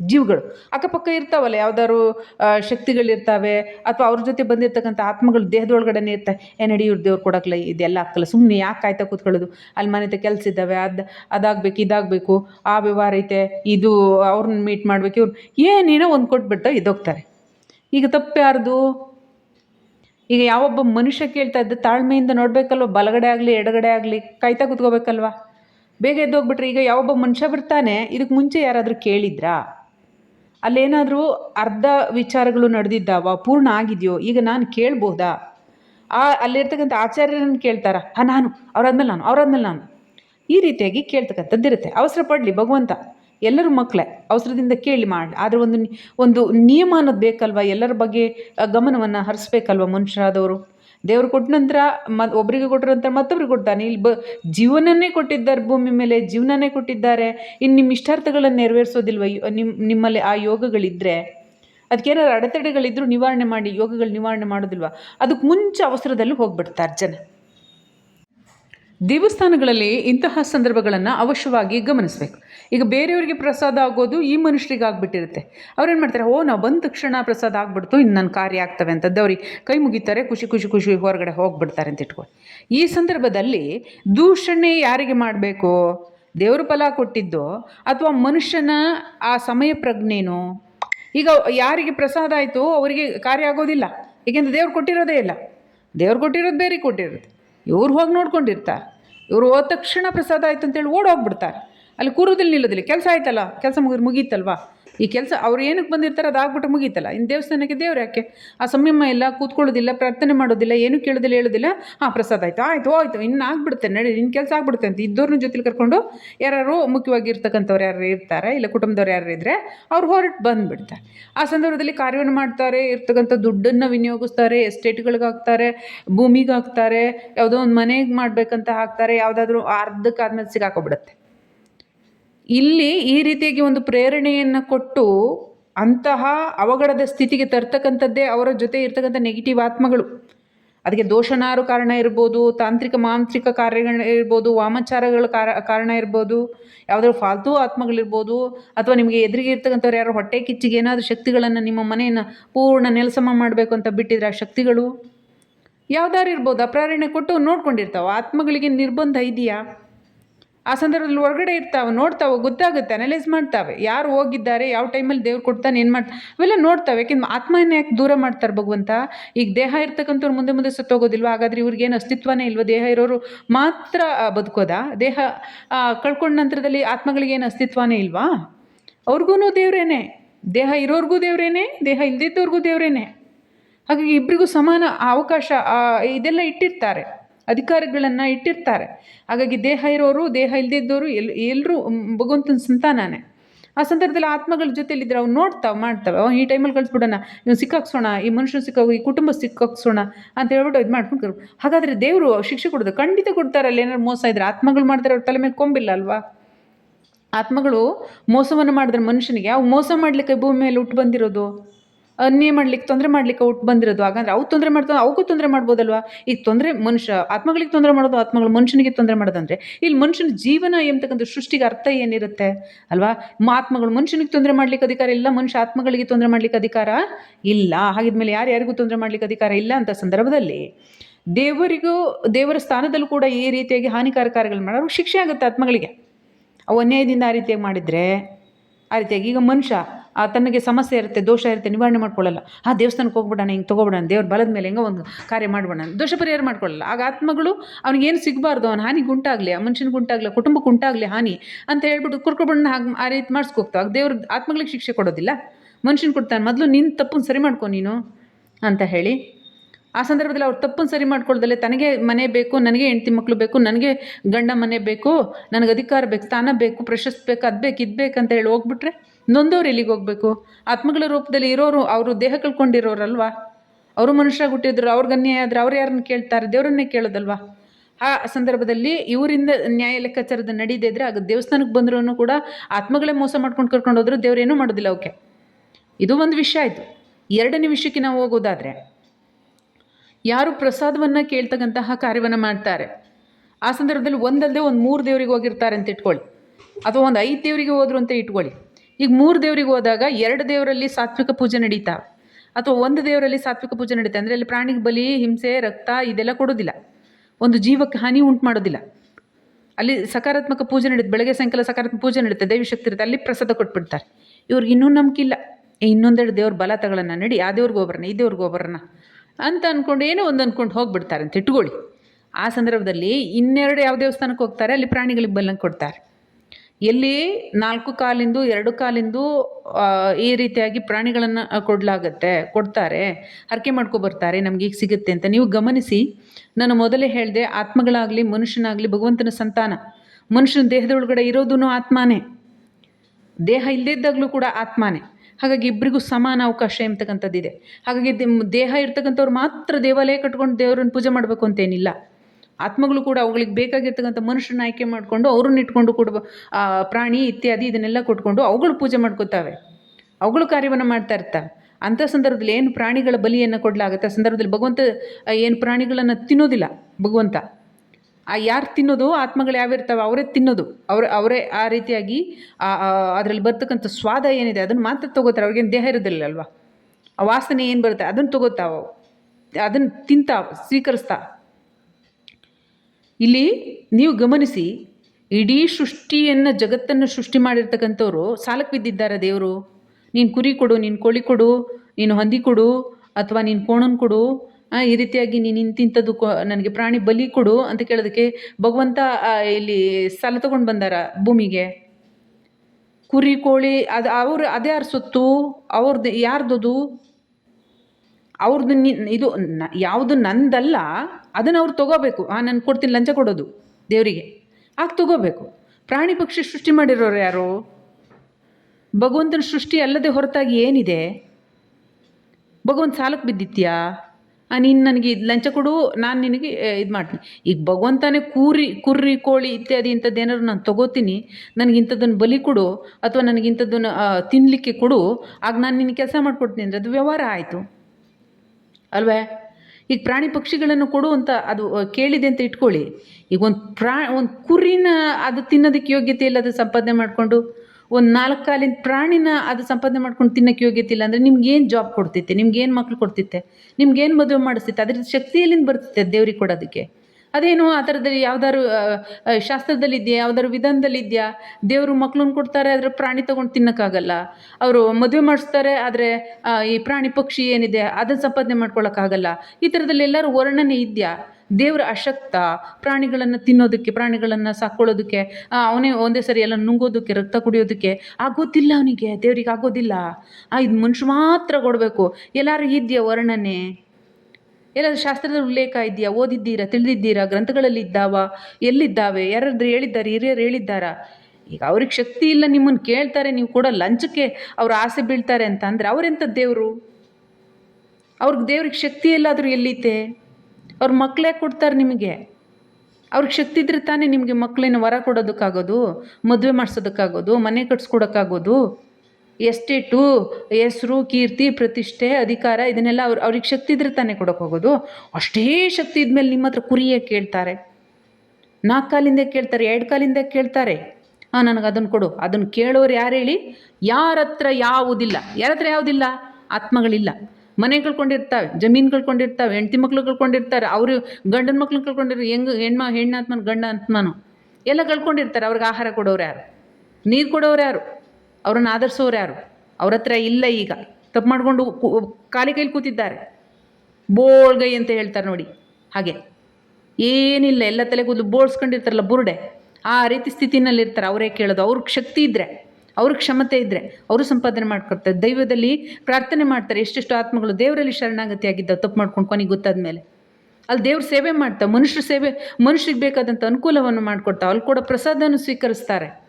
ಜೀವಗಳು. ಅಕ್ಕಪಕ್ಕ ಇರ್ತಾವಲ್ಲ, ಯಾವ್ದಾದ್ರು ಶಕ್ತಿಗಳಿರ್ತಾವೆ, ಅಥವಾ ಅವ್ರ ಜೊತೆ ಬಂದಿರ್ತಕ್ಕಂಥ ಆತ್ಮಗಳು ದೇಹದೊಳಗಡೆನೇ ಇರ್ತವೆ ಏ ನಡಿ ದೇವ್ರು ಕೊಡಕ್ಕಲ್ಲ ಇದೆಲ್ಲ ಆಗ್ತಲ್ಲ ಸುಮ್ಮನೆ ಯಾಕೆ ಕಾಯ್ತಾ ಕೂತ್ಕೊಳ್ಳೋದು? ಅಲ್ಲಿ ಮನೆತೆ ಕೆಲಸ ಇದ್ದಾವೆ, ಅದು, ಅದಾಗಬೇಕು, ಇದಾಗಬೇಕು, ಆ ವ್ಯವಹಾರ ಐತೆ, ಇದು ಅವ್ರನ್ನ ಮೀಟ್ ಮಾಡಬೇಕು, ಇವ್ರು ಏನೇನೋ ಒಂದು ಕೊಟ್ಬಿಟ್ಟು ಇದೋಗ್ತಾರೆ ಈಗ ತಪ್ಪು ಯಾರ್ದು ಈಗ ಯಾವೊಬ್ಬ ಮನುಷ್ಯ ಕೇಳ್ತಾ ಇದ್ದ ತಾಳ್ಮೆಯಿಂದ ನೋಡಬೇಕಲ್ವ? ಬಲಗಡೆ ಆಗಲಿ, ಎಡಗಡೆ ಆಗಲಿ, ಕಾಯ್ತಾ ಕೂತ್ಕೋಬೇಕಲ್ವ? ಬೇಗ ಎದ್ದೋಗ್ಬಿಟ್ರೆ ಈಗ ಯಾವೊಬ್ಬ ಮನುಷ್ಯ ಬರ್ತಾನೆ ಇದಕ್ಕೆ ಮುಂಚೆ ಯಾರಾದರೂ ಕೇಳಿದ್ರಾ? ಅಲ್ಲೇನಾದರೂ ಅರ್ಧ ವಿಚಾರಗಳು ನಡೆದಿದ್ದಾವ, ಪೂರ್ಣ ಆಗಿದೆಯೋ? ಈಗ ನಾನು ಕೇಳ್ಬೋದಾ? ಆ, ಅಲ್ಲಿರ್ತಕ್ಕಂಥ ಆಚಾರ್ಯರನ್ನು ಕೇಳ್ತಾರ? ಹಾಂ ನಾನು, ಅವ್ರಾದ್ಮೇಲೆ ನಾನು ಅವ್ರಾದ್ಮೇಲೆ ನಾನು. ಈ ರೀತಿಯಾಗಿ ಕೇಳ್ತಕ್ಕಂಥದ್ದಿರುತ್ತೆ. ಅವಸರ ಪಡಲಿ ಭಗವಂತ. ಎಲ್ಲರೂ ಮಕ್ಕಳೇ, ಅವಸರದಿಂದ ಕೇಳಿ ಮಾಡಿ. ಆದರೆ ಒಂದು ಒಂದು ನಿಯಮ ಅನ್ನೋದು ಬೇಕಲ್ವ? ಎಲ್ಲರ ಬಗ್ಗೆ ಗಮನವನ್ನು ಹರಿಸ್ಬೇಕಲ್ವ ಮನುಷ್ಯರಾದವರು? ದೇವರು ಕೊಟ್ಟ ನಂತರ ಮ ಒಬ್ಬರಿಗೆ ಕೊಟ್ಟರು ನಂತರ ಮತ್ತೊಬ್ರಿಗೆ ಕೊಡ್ತಾನೆ. ಇಲ್ಲಿ ಬ ಜೀವನನೇ ಕೊಟ್ಟಿದ್ದಾರೆ ಭೂಮಿ ಮೇಲೆ ಜೀವನನೇ ಕೊಟ್ಟಿದ್ದಾರೆ. ಇನ್ನು ನಿಮ್ಮ ಇಷ್ಟಾರ್ಥಗಳನ್ನು ನೆರವೇರಿಸೋದಿಲ್ವ? ನಿಮ್ಮ ನಿಮ್ಮಲ್ಲಿ ಆ ಯೋಗಗಳಿದ್ದರೆ ಅದಕ್ಕೇನಾದ್ರು ಅಡೆತಡೆಗಳಿದ್ದರೂ ನಿವಾರಣೆ ಮಾಡಿ, ಯೋಗಗಳು ನಿವಾರಣೆ ಮಾಡೋದಿಲ್ವ? ಅದಕ್ಕೆ ಮುಂಚೆ ಅವಸರದಲ್ಲಿ ಹೋಗ್ಬಿಡ್ತಾರೆ ಜನ. ದೇವಸ್ಥಾನಗಳಲ್ಲಿ ಇಂತಹ ಸಂದರ್ಭಗಳನ್ನು ಅವಶ್ಯವಾಗಿ ಗಮನಿಸಬೇಕು. ಈಗ ಬೇರೆಯವರಿಗೆ ಪ್ರಸಾದ ಆಗೋದು ಈ ಮನುಷ್ಯರಿಗೆ ಆಗ್ಬಿಟ್ಟಿರುತ್ತೆ ಅವ್ರೇನು ಮಾಡ್ತಾರೆ? ಓ, ನಾವು ಬಂದ ತಕ್ಷಣ ಪ್ರಸಾದ ಆಗ್ಬಿಡ್ತು ಇನ್ನು ನನ್ನ ಕಾರ್ಯ ಆಗ್ತವೆ ಅಂತ ಅವ್ರಿಗೆ ಕೈ ಮುಗಿತಾರೆ, ಖುಷಿ ಖುಷಿ ಖುಷಿ ಹೊರಗಡೆ ಹೋಗ್ಬಿಡ್ತಾರೆ ಅಂತ ಇಟ್ಕೊಳ್ಳಿ ಈ ಸಂದರ್ಭದಲ್ಲಿ ದೂಷಣೆ ಯಾರಿಗೆ ಮಾಡಬೇಕು? ದೇವರು ಫಲ ಕೊಟ್ಟಿದ್ದು ಅಥವಾ ಮನುಷ್ಯನ ಆ ಸಮಯ ಪ್ರಜ್ಞೆನೋ? ಈಗ ಯಾರಿಗೆ ಪ್ರಸಾದ ಆಯಿತು ಅವರಿಗೆ ಕಾರ್ಯ ಆಗೋದಿಲ್ಲ. ಏಕೆಂದರೆ ದೇವ್ರು ಕೊಟ್ಟಿರೋದೇ ಇಲ್ಲ. ದೇವ್ರು ಕೊಟ್ಟಿರೋದು ಬೇರೆ ಕೊಟ್ಟಿರುತ್ತೆ ಇವ್ರು ಹೋಗಿ ನೋಡ್ಕೊಂಡಿರ್ತಾರೆ ಇವರು ಹೋದ ತಕ್ಷಣ ಪ್ರಸಾದ ಆಯ್ತು ಅಂತೇಳಿ ಓಡಿ ಹೋಗ್ಬಿಡ್ತಾರೆ. ಅಲ್ಲಿ ಕೂರೋದಿಲ್ಲ ನಿಲ್ಲೋದಿಲ್ಲ. ಕೆಲಸ ಆಯ್ತಲ್ಲ? ಕೆಲಸ ಮುಗಿದು ಮುಗೀತಲ್ವಾ? ಈ ಕೆಲಸ ಅವ್ರು ಏನಕ್ಕೆ ಬಂದಿರ್ತಾರೆ ಅದು ಆಗ್ಬಿಟ್ಟು ಮುಗೀತಲ್ಲ. ಇನ್ನು ದೇವಸ್ಥಾನಕ್ಕೆ ದೇವ್ರು ಯಾಕೆ? ಆ ಸಂಯಮ ಇಲ್ಲ ಕೂತ್ಕೊಳ್ಳೋದಿಲ್ಲ, ಪ್ರಾರ್ಥನೆ ಮಾಡೋದಿಲ್ಲ, ಏನು ಕೇಳೋದಿಲ್ಲ, ಹೇಳೋದಿಲ್ಲ. ಹಾಂ, ಪ್ರಸಾದ ಆಯಿತು. ಆಯಿತು ಆಯಿತು ಇನ್ನು ಆಗ್ಬಿಡುತ್ತೆ, ನಡಿ ನಿನ್ನ ಕೆಲಸ ಆಗ್ಬಿಡುತ್ತೆ ಅಂತ. ಇದ್ದವ್ರನ್ನ ಜೊತೆಲಿ ಕರ್ಕೊಂಡು ಯಾರು ಮುಖ್ಯವಾಗಿ ಇರ್ತಕ್ಕಂಥವ್ರು ಯಾರು ಇರ್ತಾರೆ, ಇಲ್ಲ ಕುಟುಂಬದವ್ರು ಯಾರು ಇದ್ದರೆ ಅವ್ರು ಹೊರಟು ಬಂದುಬಿಡ್ತಾರೆ. ಆ ಸಂದರ್ಭದಲ್ಲಿ ಕಾರ್ಯವನ್ನು ಮಾಡ್ತಾರೆ, ಇರ್ತಕ್ಕಂಥ ದುಡ್ಡನ್ನು ವಿನಿಯೋಗಿಸ್ತಾರೆ, ಎಸ್ಟೇಟ್ಗಳಿಗೆ ಹಾಕ್ತಾರೆ, ಭೂಮಿಗೆ ಹಾಕ್ತಾರೆ, ಯಾವುದೋ ಒಂದು ಮನೆಗೆ ಮಾಡಬೇಕಂತ ಹಾಕ್ತಾರೆ, ಯಾವುದಾದ್ರೂ ಅರ್ಧಕ್ಕಾದ್ಮೇಲೆ ಸಿಗಾಕೊಬಿಡುತ್ತೆ ಇಲ್ಲಿ ಈ ರೀತಿಯಾಗಿ ಒಂದು ಪ್ರೇರಣೆಯನ್ನು ಕೊಟ್ಟು ಅಂತಹ ಅವಘಡದ ಸ್ಥಿತಿಗೆ ತರ್ತಕ್ಕಂಥದ್ದೇ ಅವರ ಜೊತೆ ಇರ್ತಕ್ಕಂಥ ನೆಗೆಟಿವ್ ಆತ್ಮಗಳು. ಅದಕ್ಕೆ ದೋಷನಾರು ಕಾರಣ ಇರ್ಬೋದು, ತಾಂತ್ರಿಕ ಮಾಂತ್ರಿಕ ಕಾರ್ಯಗಳು ಇರ್ಬೋದು, ವಾಮಾಚಾರಗಳ ಕಾರ, ಕಾರಣ ಇರ್ಬೋದು, ಯಾವುದಾದ್ರು ಫಾಲ್ತು ಆತ್ಮಗಳಿರ್ಬೋದು, ಅಥವಾ ನಿಮಗೆ ಎದುರಿಗೆ ಇರ್ತಕ್ಕಂಥವ್ರು ಯಾರು ಹೊಟ್ಟೆ ಕಿಚ್ಚಿಗೆ ಏನಾದರೂ ಶಕ್ತಿಗಳನ್ನು ನಿಮ್ಮ ಮನೆಯನ್ನು ಪೂರ್ಣ ನೆಲಸಮ ಮಾಡಬೇಕು ಅಂತ ಬಿಟ್ಟಿದ್ರೆ ಆ ಶಕ್ತಿಗಳು? ಯಾವ್ದಾರು ಇರ್ಬೋದು ಅಪ್ರೇರಣೆ ಕೊಟ್ಟು ನೋಡ್ಕೊಂಡಿರ್ತಾವೆ, ಆತ್ಮಗಳಿಗೆ ನಿರ್ಬಂಧ ಇದೆಯಾ? ಆ ಸಂದರ್ಭದಲ್ಲಿ ಹೊರಗಡೆ ಇರ್ತಾವೆ, ನೋಡ್ತಾವೆ, ಗೊತ್ತಾಗುತ್ತೆ ಅನಲೈಸ್ ಮಾಡ್ತಾವೆ. ಯಾರು ಹೋಗಿದ್ದಾರೆ, ಯಾವ ಟೈಮಲ್ಲಿ ದೇವ್ರು ಕೊಡ್ತಾನೆ, ಏನು ಮಾಡ್ತಾ ಅವೆಲ್ಲ ನೋಡ್ತಾವೆ. ಯಾಕೆಂದ್ರೆ ಆತ್ಮನ ಯಾಕೆ ದೂರ ಮಾಡ್ತಾರೆ ಭಗವಂತ? ಈಗ ದೇಹ ಇರ್ತಕ್ಕಂಥವ್ರು ಮುಂದೆ ಮುಂದೆ ಸತ್ತೋಗೋದಿಲ್ವ? ಹಾಗಾದ್ರೆ ಇವ್ರಿಗೇನು ಅಸ್ತಿತ್ವನೇ ಇಲ್ವಾ? ದೇಹ ಇರೋರು ಮಾತ್ರ ಬದುಕೋದ? ದೇಹ ಕಳ್ಕೊಂಡ ನಂತರದಲ್ಲಿ ಆತ್ಮಗಳಿಗೇನು ಅಸ್ತಿತ್ವನೇ ಇಲ್ವಾ? ಅವ್ರಿಗೂ ದೇವ್ರೇನೆ. ದೇಹ ಇರೋರ್ಗೂ ದೇವ್ರೇನೆ, ದೇಹ ಇಲ್ದಿದ್ದವ್ರಿಗೂ ದೇವ್ರೇನೆ. ಹಾಗಾಗಿ ಇಬ್ಬರಿಗೂ ಸಮಾನ ಅವಕಾಶ ಇದೆಲ್ಲ ಇಟ್ಟಿರ್ತಾರೆ. ಅಧಿಕಾರಗಳನ್ನು ಇಟ್ಟಿರ್ತಾರೆ. ಹಾಗಾಗಿ ದೇಹ ಇರೋರು, ದೇಹ ಇಲ್ಲದಿದ್ದವರು ಎಲ್ ಎಲ್ಲರೂ ಭಗವಂತನ ಸಂತಾನನೇ. ಆ ಸಂದರ್ಭದಲ್ಲಿ ಆತ್ಮಗಳ ಜೊತೆಲಿದ್ರೆ ಅವ್ನು ನೋಡ್ತಾವೆ, ಮಾಡ್ತಾವೆ. ಅವ್ನು ಈ ಟೈಮಲ್ಲಿ ಕಳಿಸ್ಬಿಡೋಣ, ಇವ್ನು ಸಿಕ್ಕಾಕ್ಸೋಣ, ಈ ಮನುಷ್ಯನ ಸಿಕ್ಕೋ ಈ ಕುಟುಂಬ ಸಿಕ್ಕಾಕ್ಸೋಣ ಅಂತ ಹೇಳ್ಬಿಟ್ಟು ಇದು ಮಾಡ್ಕೊಂಡು ಹಾಗಾದರೆ ದೇವರು ಶಿಕ್ಷೆ ಕೊಡೋದು ಖಂಡಿತ ಕೊಡ್ತಾರಲ್ಲ ಏನಾದ್ರು ಮೋಸ ಇದ್ರೆ ಆತ್ಮಗಳು ಮಾಡ್ತಾರೆ ಅವ್ರ ತಲೆ ಮೇಲೆ ಕೊಂಬಿಲ್ಲ ಅಲ್ವಾ? ಆತ್ಮಗಳು ಮೋಸವನ್ನು ಮಾಡಿದ್ರೆ ಮನುಷ್ಯನಿಗೆ ಅವು ಮೋಸ ಮಾಡಲಿಕ್ಕೆ ಭೂಮಿ ಮೇಲೆ ಹುಟ್ಟು ಬಂದಿರೋದು? ಅನ್ಯ ಮಾಡ್ಲಿಕ್ಕೆ ತೊಂದರೆ ಮಾಡ್ಲಿಕ್ಕೆ ಹುಟ್ಟು ಬಂದಿರೋದು. ಹಾಗಂದ್ರೆ ಅವು ತೊಂದರೆ ಮಾಡ್ತಾವೆ ಅವಕ್ಕೂ ತೊಂದರೆ ಮಾಡ್ಬೋದಲ್ವಾ? ಈಗ ತೊಂದರೆ ಮನುಷ್ಯ, ಆತ್ಮಗಳಿಗೆ ತೊಂದರೆ ಮಾಡೋದು, ಆತ್ಮಗಳು ಮನುಷ್ಯನಿಗೆ ತೊಂದರೆ ಮಾಡೋದಂದ್ರೆ ಇಲ್ಲಿ ಮನುಷ್ಯನ ಜೀವನ ಎಂಬತಕ್ಕಂಥ ಸೃಷ್ಟಿಗೆ ಅರ್ಥ ಏನಿರುತ್ತೆ? ಅಲ್ವಾ? ಆತ್ಮಗಳು ಮನುಷ್ಯನಿಗೆ ತೊಂದರೆ ಮಾಡ್ಲಿಕ್ಕೆ ಅಧಿಕಾರ ಇಲ್ಲ, ಮನುಷ್ಯ ಆತ್ಮಗಳಿಗೆ ತೊಂದರೆ ಮಾಡ್ಲಿಕ್ಕೆ ಅಧಿಕಾರ ಇಲ್ಲ. ಹಾಗಿದ್ಮೇಲೆ ಯಾರ್ಯಾರಿಗೂ ತೊಂದರೆ ಮಾಡ್ಲಿಕ್ಕೆ ಅಧಿಕಾರ ಇಲ್ಲ ಅಂತ ಸಂದರ್ಭದಲ್ಲಿ ದೇವರಿಗೂ, ದೇವರ ಸ್ಥಾನದಲ್ಲೂ ಕೂಡ ಈ ರೀತಿಯಾಗಿ ಹಾನಿಕಾರಕ ಕಾರ್ಯಗಳು ಮಾಡೋರು ಶಿಕ್ಷೆ ಆಗುತ್ತೆ ಆತ್ಮಗಳಿಗೆ. ಅವು ಅನ್ಯಾಯದಿಂದ ಆ ರೀತಿಯಾಗಿ ಮಾಡಿದರೆ, ಆ ರೀತಿಯಾಗಿ ಈಗ ಮನುಷ್ಯ ತನಗೆ ಸಮಸ್ಯೆ ಇರುತ್ತೆ, ದೋಷ ಇರುತ್ತೆ, ನಿವಾರಣೆ ಮಾಡ್ಕೊಳ್ಳಲ್ಲ. ಆ, ದೇವಸ್ಥಾನಕ್ಕೆ ಹೋಗ್ಬಿಡೋಣ, ಹಿಂಗೆ ತೊಗೊಬಿಡೋಣ, ದೇವ್ರ ಬಲದ ಮೇಲೆ ಹೆಂಗೋ ಒಂದು ಕಾರ್ಯ ಮಾಡ್ಬಿಡೋಣ ದೋಷ ಪರಿಹಾರ ಮಾಡ್ಕೊಳ್ಳಲ್ಲ. ಆಗ ಆತ್ಮಗಳು ಅವ್ನಿಗೇನು ಸಿಗಬಾರ್ದು, ಅವ್ನ ಹಾನಿಗೆ ಉಂಟಾಗಲಿ, ಆ ಮನುಷ್ಯನಿಗೆ ಉಂಟಾಗಲಿ ಕುಟುಂಬಕ್ಕೆ ಉಂಟಾಗಲಿ ಹಾನಿ ಅಂತ ಹೇಳ್ಬಿಟ್ಟು ಕುರ್ಕೊಬಣ್ಣ ಹಾಗೆ ಆ ರೀತಿ ಮಾಡಿಸ್ಕೋಗ್ತಾವೆ ಆಗ ದೇವ್ರ ಆತ್ಮಗಳಿಗೆ ಶಿಕ್ಷೆ ಕೊಡೋದಿಲ್ಲ. ಮನುಷ್ಯನ ಕೊಡ್ತಾನೆ, ಮೊದಲು ನಿನ್ನ ತಪ್ಪನ್ನು ಸರಿ ಮಾಡ್ಕೊ ನೀನು ಅಂತ ಹೇಳಿ. ಆ ಸಂದರ್ಭದಲ್ಲಿ ಅವ್ರು ತಪ್ಪನ್ನು ಸರಿ ಮಾಡ್ಕೊಳ್ದಲ್ಲೇ ತನಗೆ ಮನೆ ಬೇಕು, ನನಗೆ ಹೆಂಡ್ತಿ ಮಕ್ಕಳು ಬೇಕು, ನನಗೆ ಗಂಡ ಮನೆ ಬೇಕು, ನನಗೆ ಅಧಿಕಾರ ಬೇಕು, ಸ್ಥಾನ ಬೇಕು, ಪ್ರಶಸ್ತಿ ಬೇಕು, ಅದು ಬೇಕು, ಇದು ಬೇಕು ಅಂತ ಹೇಳಿ ಹೋಗ್ಬಿಟ್ರೆ ನೊಂದವ್ರು ಎಲ್ಲಿಗೆ ಹೋಗಬೇಕು? ಆತ್ಮಗಳ ರೂಪದಲ್ಲಿ ಇರೋರು ಅವರು ದೇಹ ಕಳ್ಕೊಂಡಿರೋರಲ್ವಾ? ಅವರು ಮನುಷ್ಯ ಹುಟ್ಟಿದ್ರು, ಅವ್ರಿಗೆ ಅನ್ಯಾಯ ಆದರೆ ಅವ್ರು ಯಾರನ್ನ ಕೇಳ್ತಾರೆ? ದೇವರನ್ನೇ ಕೇಳೋದಲ್ವಾ? ಆ ಸಂದರ್ಭದಲ್ಲಿ ಇವರಿಂದ ನ್ಯಾಯ ಲೆಕ್ಕಾಚಾರದ ನಡೀದೇ ಇದ್ರೆ ಆಗ ದೇವಸ್ಥಾನಕ್ಕೆ ಬಂದರೂ ಕೂಡ ಆತ್ಮಗಳೇ ಮೋಸ ಮಾಡ್ಕೊಂಡು ಕರ್ಕೊಂಡು ಹೋದ್ರು ದೇವ್ರೇನೂ ಮಾಡೋದಿಲ್ಲ ಅವಕ್ಕೆ ಇದು ಒಂದು ವಿಷಯ ಆಯಿತು. ಎರಡನೇ ವಿಷಯಕ್ಕೆ ನಾವು ಹೋಗೋದಾದರೆ, ಯಾರು ಪ್ರಸಾದವನ್ನು ಕೇಳ್ತಕ್ಕಂತಹ ಕಾರ್ಯವನ್ನು ಮಾಡ್ತಾರೆ, ಆ ಸಂದರ್ಭದಲ್ಲಿ ಒಂದಲ್ಲದೆ ಒಂದು ಮೂರು ದೇವರಿಗೆ ಹೋಗಿರ್ತಾರೆ ಅಂತ ಇಟ್ಕೊಳ್ಳಿ. ಅಥವಾ ಒಂದು ಐದು ದೇವರಿಗೆ ಹೋದ್ರು ಅಂತ ಇಟ್ಕೊಳ್ಳಿ. ಈಗ ಮೂರು ದೇವರಿಗೆ ಹೋದಾಗ ಎರಡು ದೇವರಲ್ಲಿ ಸಾತ್ವಿಕ ಪೂಜೆ ನಡೀತಾ, ಅಥವಾ ಒಂದು ದೇವರಲ್ಲಿ ಸಾತ್ವಿಕ ಪೂಜೆ ನಡೀತಾ, ಅಂದರೆ ಅಲ್ಲಿ ಪ್ರಾಣಿಗೆ ಬಲಿ, ಹಿಂಸೆ, ರಕ್ತ, ಇದೆಲ್ಲ ಕೊಡೋದಿಲ್ಲ. ಒಂದು ಜೀವಕ್ಕೆ ಹಾನಿ ಉಂಟು ಮಾಡೋದಿಲ್ಲ. ಅಲ್ಲಿ ಸಕಾರಾತ್ಮಕ ಪೂಜೆ ನಡೀತು, ಬೆಳಗ್ಗೆ ಸಾಯಂಕಾಲ ಸಕಾರಾತ್ಮಕ ಪೂಜೆ ನಡೀತದೆ ದೇವಿ ಶಕ್ತಿ ಇರುತ್ತೆ, ಅಲ್ಲಿ ಪ್ರಸಾದ ಕೊಟ್ಬಿಡ್ತಾರೆ. ಇವ್ರಿಗೆ ಇನ್ನೂ ನಂಬಿಕೆ ಇಲ್ಲ. ಏ, ಇನ್ನೊಂದೆರಡು ದೇವ್ರ ಬಲ ತಗೊಳ್ಳೋಣ ನಡಿ, ಆ ದೇವ್ರಿಗೆ ಹೋಗ್ಬರೋಣ ಈ ದೇವ್ರಿಗೆ ಹೋಗ್ಬರೋಣ ಅಂತ ಅಂದ್ಕೊಂಡು ಏನೋ ಒಂದು ಅಂದ್ಕೊಂಡು ಹೋಗ್ಬಿಡ್ತಾರೆ ಅಂತ ಇಟ್ಕೊಳ್ಳಿ. ಆ ಸಂದರ್ಭದಲ್ಲಿ ಇನ್ನೆರಡು ಯಾವ ದೇವಸ್ಥಾನಕ್ಕೆ ಹೋಗ್ತಾರೆ, ಅಲ್ಲಿ ಪ್ರಾಣಿಗಳಿಗೆ ಬಲ್ಲಂಗೆ ಕೊಡ್ತಾರೆ. ಎಲ್ಲಿ ನಾಲ್ಕು ಕಾಲಿಂದು, ಎರಡು ಕಾಲಿಂದು ಈ ರೀತಿಯಾಗಿ ಪ್ರಾಣಿಗಳನ್ನು ಕೊಡಲಾಗತ್ತೆ, ಕೊಡ್ತಾರೆ, ಹರಕೆ ಮಾಡ್ಕೊ ಬರ್ತಾರೆ, ನಮ್ಗೆ ಈಗ ಸಿಗುತ್ತೆ ಅಂತ. ನೀವು ಗಮನಿಸಿ, ನಾನು ಮೊದಲೇ ಹೇಳಿದೆ, ಆತ್ಮಗಳಾಗಲಿ, ಮನುಷ್ಯನಾಗಲಿ, ಭಗವಂತನ ಸಂತಾನ. ಮನುಷ್ಯನ ದೇಹದೊಳಗಡೆ ಇರೋದೂ ಆತ್ಮಾನೇ. ದೇಹ ಇಲ್ಲದಿದ್ದಾಗಲೂ ಕೂಡ ಆತ್ಮಾನೇ. ಹಾಗಾಗಿ ಇಬ್ಬರಿಗೂ ಸಮಾನ ಅವಕಾಶ ಎಂಬತಕ್ಕಂಥದ್ದಿದೆ ಹಾಗಾಗಿ ದೇಹ ಇರ್ತಕ್ಕಂಥವ್ರು ಮಾತ್ರ ದೇವಾಲಯ ಕಟ್ಕೊಂಡು ದೇವರನ್ನು ಪೂಜೆ ಮಾಡಬೇಕು ಅಂತೇನಿಲ್ಲ. ಆತ್ಮಗಳು ಕೂಡ ಅವುಗಳಿಗೆ ಬೇಕಾಗಿರ್ತಕ್ಕಂಥ ಮನುಷ್ಯನ ಆಯ್ಕೆ ಮಾಡಿಕೊಂಡು ಅವ್ರನ್ನ ಇಟ್ಕೊಂಡು ಕೂಡ ಪ್ರಾಣಿ ಇತ್ಯಾದಿ ಇದನ್ನೆಲ್ಲ ಕೊಟ್ಕೊಂಡು ಅವುಗಳು ಪೂಜೆ ಮಾಡ್ಕೋತಾವೆ. ಅವುಗಳು ಕಾರ್ಯವನ್ನು ಮಾಡ್ತಾ ಇರ್ತಾವೆ. ಅಂಥ ಸಂದರ್ಭದಲ್ಲಿ ಏನು ಪ್ರಾಣಿಗಳ ಬಲಿಯನ್ನು ಕೊಡಲಾಗುತ್ತೆ? ಆ ಸಂದರ್ಭದಲ್ಲಿ ಭಗವಂತ ಏನು ಪ್ರಾಣಿಗಳನ್ನು ತಿನ್ನೋದಿಲ್ಲ ಭಗವಂತ. ಆ, ಯಾರು ತಿನ್ನೋದು ಆತ್ಮಗಳು ಯಾವಿರ್ತಾವೆ ಅವರೇ ತಿನ್ನೋದು. ಅವ್ರ, ಅವರೇ ಆ ರೀತಿಯಾಗಿ ಅದರಲ್ಲಿ ಬರ್ತಕ್ಕಂಥ ಸ್ವಾದ ಏನಿದೆ ಅದನ್ನು ಮಾತ್ರ ತಗೋತಾರೆ. ಅವ್ರಿಗೇನು ದೇಹ ಇರೋದಿಲ್ಲ ಅಲ್ವಾ? ಆ ವಾಸನೆ ಏನು ಬರುತ್ತೆ ಅದನ್ನು ತಗೋತಾವ. ಅದನ್ನು ತಿಂತಾವ ಸ್ವೀಕರಿಸ್ತಾ ಇಲ್ಲಿ ನೀವು ಗಮನಿಸಿ, ಇಡೀ ಸೃಷ್ಟಿಯನ್ನು ಜಗತ್ತನ್ನು ಸೃಷ್ಟಿ ಮಾಡಿರ್ತಕ್ಕಂಥವ್ರು ಸಾಲಕ್ಕೆ ಬಿದ್ದಿದ್ದಾರೆ ದೇವರು? ನೀನು ಕುರಿ ಕೊಡು, ನೀನು ಕೋಳಿ ಕೊಡು, ನೀನು ಹಂದಿ ಕೊಡು, ಅಥವಾ ನೀನು ಕೋಣನ್ ಕೊಡು ಈ ರೀತಿಯಾಗಿ ನೀನು ಇಂತಿಂಥದ್ದು ಕೊ, ನನಗೆ ಪ್ರಾಣಿ ಬಲಿ ಕೊಡು ಅಂತ ಕೇಳೋದಕ್ಕೆ ಭಗವಂತ ಇಲ್ಲಿ ಸಾಲ ತಗೊಂಡು ಬಂದಾರ ಭೂಮಿಗೆ? ಕುರಿ, ಕೋಳಿ, ಅದು ಅವರು, ಅದೇ ಯಾರ ಸೊತ್ತು? ಅವ್ರದ್ದು ಯಾರ್ದದು? ಅವ್ರದ್ದು ನಿ, ಇದು ನ, ಯಾವುದು ನಂದಲ್ಲ, ಅದನ್ನು ಅವ್ರು ತೊಗೋಬೇಕು. ಹಾಂ ನಾನು ಕೊಡ್ತೀನಿ, ಲಂಚ ಕೊಡೋದು ದೇವರಿಗೆ. ಆಗ ತೊಗೋಬೇಕು. ಪ್ರಾಣಿ ಪಕ್ಷಿ ಸೃಷ್ಟಿ ಮಾಡಿರೋರು ಯಾರು? ಭಗವಂತನ ಸೃಷ್ಟಿ ಅಲ್ಲದೆ ಹೊರತಾಗಿ ಏನಿದೆ? ಭಗವಂತ ಸಾಲಕ್ಕೆ ಬಿದ್ದಿತ್ಯಾ? ನೀನು ನನಗೆ ಇದು ಲಂಚ ಕೊಡು, ನಾನು ನಿನಗೆ ಇದು ಮಾಡ್ತೀನಿ. ಈಗ ಭಗವಂತನೇ ಕೂರಿ, ಕುರ್ರಿ, ಕೋಳಿ ಇತ್ಯಾದಿ ಇಂಥದ್ದು ಏನಾದ್ರು ನಾನು ತೊಗೋತೀನಿ, ನನಗೆ ಇಂಥದ್ದನ್ನು ಬಲಿ ಕೊಡು, ಅಥವಾ ನನಗೆ ಇಂಥದ್ದನ್ನು ತಿನ್ನಲಿಕ್ಕೆ ಕೊಡು, ಆಗ ನಾನು ನಿನಗೆ ಕೆಲಸ ಮಾಡಿಕೊಡ್ತೀನಿ ಅಂದರೆ ಅದು ವ್ಯವಹಾರ ಆಯಿತು. ಅಲ್ವೇ? ಈಗ ಪ್ರಾಣಿ ಪಕ್ಷಿಗಳನ್ನು ಕೊಡು ಅದು ಕೇಳಿದೆ ಅಂತ ಇಟ್ಕೊಳ್ಳಿ. ಈಗ ಒಂದು ಪ್ರಾ, ಒಂದು ಕುರಿನ ಅದು ತಿನ್ನೋದಕ್ಕೆ ಯೋಗ್ಯತೆ ಇಲ್ಲ, ಅದು ಸಂಪಾದನೆ ಮಾಡಿಕೊಂಡು. ಒಂದು ನಾಲ್ಕು ಕಾಲಿನ ಪ್ರಾಣಿನ ಅದು ಸಂಪಾದನೆ ಮಾಡ್ಕೊಂಡು ತಿನ್ನೋಕ್ಕೆ ಯೋಗ್ಯತೆ ಇಲ್ಲ ಅಂದರೆ ನಿಮ್ಗೇನು ಜಾಬ್ ಕೊಡ್ತಿತ್ತೆ ನಿಮ್ಗೇನು ಮಕ್ಳು ಕೊಡ್ತಿತ್ತೆ ನಿಮ್ಗೇನು ಮದುವೆ ಮಾಡಿಸ್ತಿತ್ತೆ ಅದ್ರ ಶಕ್ತಿಯಲ್ಲಿಂದ ಬರ್ತಿತ್ತೆ ದೇವ್ರಿಗೆ ಕೊಡೋದಕ್ಕೆ? ಅದೇನು ಆ ಥರದಲ್ಲಿ ಯಾವ್ದಾದ್ರು ಶಾಸ್ತ್ರದಲ್ಲಿ ಇದೆಯಾ ಯಾವ್ದಾದ್ರು ವಿಧಾನದಲ್ಲಿದೆಯಾ? ದೇವರು ಮಕ್ಳನ್ನ ಕೊಡ್ತಾರೆ, ಆದರೆ ಪ್ರಾಣಿ ತೊಗೊಂಡು ತಿನ್ನೋಕ್ಕಾಗಲ್ಲ. ಅವರು ಮದುವೆ ಮಾಡಿಸ್ತಾರೆ, ಆದರೆ ಈ ಪ್ರಾಣಿ ಪಕ್ಷಿ ಏನಿದೆ, ಅದನ್ನು ಸಂಪಾದನೆ ಮಾಡ್ಕೊಳ್ಳೋಕ್ಕಾಗಲ್ಲ ಈ ಥರದಲ್ಲಿ ಎಲ್ಲರೂ ವರ್ಣನೆ ಇದೆಯಾ? ದೇವರ ಅಶಕ್ತ, ಪ್ರಾಣಿಗಳನ್ನು ತಿನ್ನೋದಕ್ಕೆ, ಪ್ರಾಣಿಗಳನ್ನು ಸಾಕ್ಕೊಳ್ಳೋದಕ್ಕೆ ಅವನೇ ಒಂದೇ ಸರಿ ಎಲ್ಲ ನುಂಗೋದಕ್ಕೆ, ರಕ್ತ ಕುಡಿಯೋದಕ್ಕೆ ಆಗೋದಿಲ್ಲ ಅವನಿಗೆ, ದೇವ್ರಿಗೆ ಆಗೋದಿಲ್ಲ. ಇದು ಮನುಷ್ಯ ಮಾತ್ರ ಕೊಡಬೇಕು. ಎಲ್ಲರೂ ಇದೆಯಾ ವರ್ಣನೆ? ಎಲ್ಲಾದ್ರೂ ಶಾಸ್ತ್ರದ ಉಲ್ಲೇಖ ಇದೆಯಾ? ಓದಿದ್ದೀರಾ? ತಿಳಿದಿದ್ದೀರಾ? ಗ್ರಂಥಗಳಲ್ಲಿ ಇದ್ದಾವ ಎಲ್ಲಿದ್ದಾವೆ? ಯಾರಾದ್ರೂ ಹೇಳಿದ್ದಾರೆ? ಹಿರಿಯರು ಹೇಳಿದ್ದಾರಾ? ಈಗ ಅವ್ರಿಗೆ ಶಕ್ತಿ ಇಲ್ಲ, ನಿಮ್ಮನ್ನು ಕೇಳ್ತಾರೆ, ನೀವು ಕೂಡ ಲಂಚಕ್ಕೆ ಅವ್ರು ಆಸೆ ಬೀಳ್ತಾರೆ ಅಂತ. ಅಂದರೆ ದೇವರು? ಅವ್ರಿಗೆ ದೇವ್ರಿಗೆ ಶಕ್ತಿ ಎಲ್ಲಾದರೂ ಎಲ್ಲೈತೆ ಅವ್ರ ಮಕ್ಕಳೇ ಕೊಡ್ತಾರೆ ನಿಮಗೆ. ಅವ್ರಿಗೆ ಶಕ್ತಿ ಇದ್ರೆ ತಾನೇ ನಿಮಗೆ ಮಕ್ಕಳೇನು ವರ ಕೊಡೋದಕ್ಕಾಗೋದು, ಮದುವೆ ಮಾಡಿಸೋದಕ್ಕಾಗೋದು, ಮನೆ ಕಟ್ಸ್ಕೊಡೋಕ್ಕಾಗೋದು. ಎಸ್ಟೇಟು, ಹೆಸ್ರು, ಕೀರ್ತಿ, ಪ್ರತಿಷ್ಠೆ, ಅಧಿಕಾರ, ಇದನ್ನೆಲ್ಲ ಅವ್ರು, ಅವ್ರಿಗೆ ಶಕ್ತಿ ಇದ್ರೆ ತಾನೇ ಹೋಗೋದು. ಅಷ್ಟೇ ಶಕ್ತಿ ಇದ್ಮೇಲೆ ನಿಮ್ಮ ಹತ್ರ ಕುರಿಯೇ ಕೇಳ್ತಾರೆ. ನಾಲ್ಕು ಕಾಲಿಂದ ಕೇಳ್ತಾರೆ, ಎರಡು ಕಾಲಿಂದ ಕೇಳ್ತಾರೆ. ಹಾಂ ನನಗೆ ಅದನ್ನು ಕೊಡು ಅದನ್ನು ಕೇಳೋರು ಯಾರು ಹೇಳಿ ಯಾರ ಹತ್ರ ಯಾವುದಿಲ್ಲ. ಯಾರ ಹತ್ರ ಯಾವುದಿಲ್ಲ? ಆತ್ಮಗಳಿಲ್ಲ. ಮನೆ ಕಳ್ಕೊಂಡಿರ್ತಾವೆ ಜಮೀನು ಕಳ್ಕೊಂಡಿರ್ತಾವೆ ಹೆಂಡತಿ ಮಕ್ಳು ಕಳ್ಕೊಂಡಿರ್ತಾರೆ ಅವರು ಗಂಡನ ಮಕ್ಳು ಕಳ್ಕೊಂಡಿರೋ ಹೆಂಗ್, ಹೆಣ್ಮ ಹೆಣ್ಣಾತ್ಮನ ಗಂಡ ಆತ್ಮನು? ಎಲ್ಲ ಕಳ್ಕೊಂಡಿರ್ತಾರೆ, ಅವ್ರಿಗೆ ಆಹಾರ ಕೊಡೋರು ಯಾರು? ನೀರು ಕೊಡೋರು ಯಾರು? ಅವ್ರನ್ನ ಆಧರಿಸೋರು ಯಾರು? ಅವ್ರ ಹತ್ರ ಇಲ್ಲ ಈಗ. ತಪ್ಪು ಮಾಡಿಕೊಂಡು ಕಾಲಿ ಕೈಲಿ ಕೂತಿದ್ದಾರೆ. ಬೋಳ್ಗೈ ಅಂತ ಹೇಳ್ತಾರೆ ನೋಡಿ. ಹಾಗೆ. ಏನಿಲ್ಲ, ಎಲ್ಲ ತಲೆ ಕೂದಲು ಬೋಳ್ಸ್ಕೊಂಡಿರ್ತಾರಲ್ಲ ಬುರುಡೆ. ಆ ರೀತಿ ಸ್ಥಿತಿನಲ್ಲಿ ಇರ್ತಾರೆ. ಅವರೇ ಕೇಳೋದು. ಅವ್ರಿಗೆ ಶಕ್ತಿ ಇದ್ದರೆ ಅವ್ರ ಕ್ಷಮತೆ ಇದ್ದರೆ ಅವರು ಸಂಪಾದನೆ ಮಾಡ್ಕೊಡ್ತಾರೆ. ದೈವದಲ್ಲಿ ಪ್ರಾರ್ಥನೆ ಮಾಡ್ತಾರೆ. ಎಷ್ಟೆಷ್ಟು ಆತ್ಮಗಳು ದೇವರಲ್ಲಿ ಶರಣಾಗತಿ ಆಗಿದ್ದಾವೆ ತಪ್ಪು ಮಾಡ್ಕೊಂಡು ಕೊನೆಗೆ ಗೊತ್ತಾದ ಮೇಲೆ ಅಲ್ಲಿ ದೇವ್ರ ಸೇವೆ ಮಾಡ್ತಾವೆ ಮನುಷ್ಯರ ಸೇವೆ, ಮನುಷ್ಯರಿಗೆ ಬೇಕಾದಂಥ ಅನುಕೂಲವನ್ನು ಮಾಡಿಕೊಡ್ತಾವೆ ಅಲ್ಲಿ ಕೂಡ ಪ್ರಸಾದವನ್ನು ಸ್ವೀಕರಿಸ್ತಾರೆ.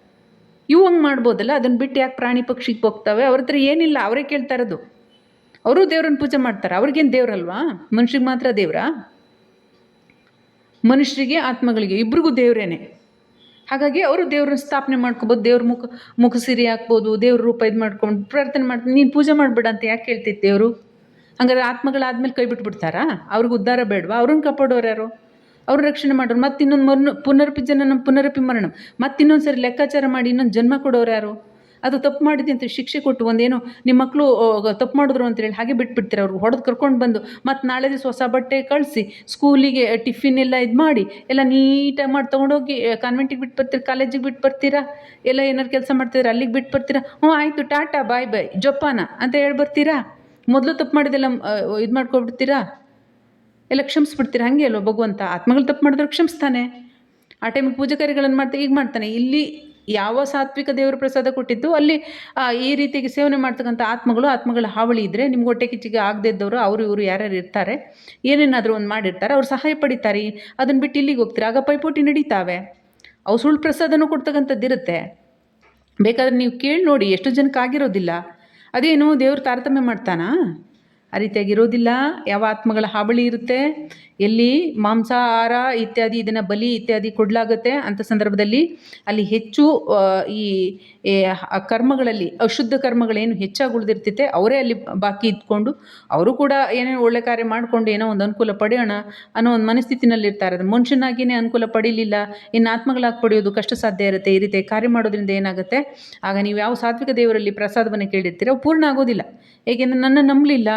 ಇವು ಹಂಗೆ ಮಾಡ್ಬೋದಲ್ಲ? ಅದನ್ನು ಬಿಟ್ಟು ಯಾಕೆ ಪ್ರಾಣಿ ಪಕ್ಷಿಗೆ ಹೋಗ್ತವೆ? ಅವ್ರ ಹತ್ರ ಏನಿಲ್ಲ, ಅವರೇ ಕೇಳ್ತಾ ಇರೋದು. ಅವರು ದೇವ್ರನ್ನ ಪೂಜೆ ಮಾಡ್ತಾರೆ. ಅವ್ರಿಗೇನು ದೇವ್ರಲ್ವಾ? ಮನುಷ್ಯರಿಗೆ ಮಾತ್ರ ದೇವ್ರಾ? ಮನುಷ್ಯರಿಗೆ ಆತ್ಮಗಳಿಗೆ, ಇಬ್ರಿಗೂ ದೇವರೇನೆ. ಹಾಗಾಗಿ ಅವರು ದೇವ್ರನ್ನ ಸ್ಥಾಪನೆ ಮಾಡ್ಕೊಬೋದು, ದೇವ್ರ ಮುಖ ಮುಖ ಸಿರಿ ಹಾಕ್ಬೋದು, ದೇವ್ರ ರೂಪ ಇದು ಮಾಡ್ಕೊಂಡು ಪ್ರಾರ್ಥನೆ ಮಾಡ್ತೀನಿ ನೀನು ಪೂಜೆ ಮಾಡಬೇಡ ಅಂತ ಯಾಕೆ ಕೇಳ್ತಿತ್ತು ದೇವರು ಹಂಗಾರೆ ಆತ್ಮಗಳಾದ್ಮೇಲೆ ಕೈ ಬಿಟ್ಬಿಡ್ತಾರಾ? ಅವ್ರಿಗೆ ಉದ್ಧಾರ ಬೇಡವಾ? ಅವ್ರನ್ನ ಕಾಪಾಡೋರು ಯಾರು? ಅವ್ರ ರಕ್ಷಣೆ ಮಾಡೋರು. ಮತ್ತೆ ಇನ್ನೊಂದು ಮರಣ ಪುನರಪಿ ಜನನ ಪುನರಪಿ ಮರಣ ಮತ್ತೆ ಇನ್ನೊಂದು ಸರಿ ಲೆಕ್ಕಾಚಾರ ಮಾಡಿ ಇನ್ನೊಂದು ಜನ್ಮ ಕೊಡೋರು ಯಾರು? ಅದು ತಪ್ಪು ಮಾಡಿದೆ ಅಂತ ಶಿಕ್ಷೆ ಕೊಟ್ಟು ಒಂದೇನೋ ನಿಮ್ಮ ಮಕ್ಕಳು ತಪ್ಪು ಮಾಡಿದ್ರು ಅಂತೇಳಿ ಹಾಗೆ ಬಿಟ್ಬಿಡ್ತೀರ ಅವರು. ಹೊಡೆದು ಕರ್ಕೊಂಡು ಬಂದು ಮತ್ತು ನಾಳೆ ದಿವಸ ಹೊಸ ಬಟ್ಟೆ ಕಳಿಸಿ, ಸ್ಕೂಲಿಗೆ ಟಿಫಿನ್ ಎಲ್ಲ ಇದು ಮಾಡಿ, ಎಲ್ಲ ನೀಟಾಗಿ ಮಾಡಿ ತೊಗೊಂಡೋಗಿ ಕಾನ್ವೆಂಟಿಗೆ ಬಿಟ್ಟು ಬರ್ತೀರಾ ಕಾಲೇಜಿಗೆ ಬಿಟ್ಟು ಬರ್ತೀರಾ? ಎಲ್ಲ ಏನಾರು ಕೆಲಸ ಮಾಡ್ತಿದ್ರೆ, ಅಲ್ಲಿಗೆ ಬಿಟ್ಟು ಬರ್ತೀರಾ? ಹ್ಞೂ, ಆಯಿತು, ಟಾಟಾ, ಬಾಯ್ ಬಾಯ್, ಜೊಪಾನ ಅಂತ ಹೇಳಿ ಬರ್ತೀರಾ? ಮೊದಲು ತಪ್ಪು ಮಾಡಿದೆಲ್ಲ ಇದು ಮಾಡ್ಕೊಬಿಡ್ತೀರಾ? ಎಲ್ಲ ಕ್ಷಮಿಸ್ಬಿಡ್ತೀರ? ಹಾಗೆ ಅಲ್ವ? ಭಗವಂತ ಆತ್ಮಗಳು ತಪ್ಪು ಮಾಡಿದ್ರೆ ಕ್ಷಮಿಸ್ತಾನೆ. ಆ ಟೈಮಿಗೆ ಪೂಜೆ ಕಾರ್ಯಗಳನ್ನು ಮಾಡ್ತಾ ಈಗ ಮಾಡ್ತಾನೆ. ಇಲ್ಲಿ ಯಾವ ಸಾತ್ವಿಕ ದೇವರ ಪ್ರಸಾದ ಕೊಟ್ಟಿದ್ದು, ಅಲ್ಲಿ ಈ ರೀತಿಯಾಗಿ ಸೇವನೆ ಮಾಡ್ತಕ್ಕಂಥ ಆತ್ಮಗಳು, ಆತ್ಮಗಳ ಹಾವಳಿ ಇದ್ದರೆ ನಿಮ್ಗೆ ಹೊಟ್ಟೆ ಕಿಚ್ಚಿಗೆ ಆಗದೇ ಇದ್ದವರು, ಅವರು ಇವರು ಯಾರ್ಯಾರು ಇರ್ತಾರೆ, ಏನೇನಾದರೂ ಒಂದು ಮಾಡಿರ್ತಾರೆ, ಅವ್ರು ಸಹಾಯ ಪಡಿತಾರೆ. ಅದನ್ನು ಬಿಟ್ಟು ಇಲ್ಲಿಗೆ ಹೋಗ್ತೀರಾ? ಆಗ ಪೈಪೋಟಿ ನಡೀತಾವೆ. ಅವು ಸುಳ್ಳು ಪ್ರಸಾದನೂ ಕೊಡ್ತಕ್ಕಂಥದ್ದಿರುತ್ತೆ ಬೇಕಾದ್ರೆ ನೀವು ಕೇಳಿ ನೋಡಿ, ಎಷ್ಟು ಜನಕ್ಕೆ ಆಗಿರೋದಿಲ್ಲ. ಅದೇನು ದೇವ್ರು ತಾರತಮ್ಯ ಮಾಡ್ತಾನಾ? ಆ ರೀತಿಯಾಗಿ ಇರೋದಿಲ್ಲ ಯಾವ ಆತ್ಮಗಳ ಹಾವಳಿ ಇರುತ್ತೆ? ಎಲ್ಲಿ ಮಾಂಸಾಹಾರ ಇತ್ಯಾದಿ ಇದನ್ನು ಬಲಿ ಇತ್ಯಾದಿ ಕೊಡಲಾಗುತ್ತೆ ಅಂಥ ಸಂದರ್ಭದಲ್ಲಿ ಅಲ್ಲಿ ಹೆಚ್ಚು ಈ ಕರ್ಮಗಳಲ್ಲಿ ಅಶುದ್ಧ ಕರ್ಮಗಳೇನು ಹೆಚ್ಚಾಗಿ ಉಳಿದಿರ್ತೈತೆ ಅವರೇ ಅಲ್ಲಿ ಬಾಕಿ ಇದ್ಕೊಂಡು ಅವರು ಕೂಡ ಏನೇನು ಒಳ್ಳೆ ಕಾರ್ಯ ಮಾಡಿಕೊಂಡು ಏನೋ ಒಂದು ಅನುಕೂಲ ಪಡೆಯೋಣ ಅನ್ನೋ ಒಂದು ಮನಸ್ಥಿತಿನಲ್ಲಿ ಇರ್ತಾರೆ ಅದು ಮನುಷ್ಯನಾಗಿಯೇ ಅನುಕೂಲ ಪಡೀಲಿಲ್ಲ, ಇನ್ನು ಆತ್ಮಗಳಾಗಿ ಪಡೆಯೋದು ಕಷ್ಟ ಸಾಧ್ಯ ಇರುತ್ತೆ, ಈ ರೀತಿ ಕಾರ್ಯ ಮಾಡೋದ್ರಿಂದ ಏನಾಗುತ್ತೆ? ಆಗ ನೀವು ಯಾವ ಸಾತ್ವಿಕ ದೇವರಲ್ಲಿ ಪ್ರಸಾದವನ್ನು ಕೇಳಿರ್ತೀರೋ ಪೂರ್ಣ ಆಗೋದಿಲ್ಲ. ಏಕೆಂದರೆ ನನ್ನ ನಂಬಲಿಲ್ಲ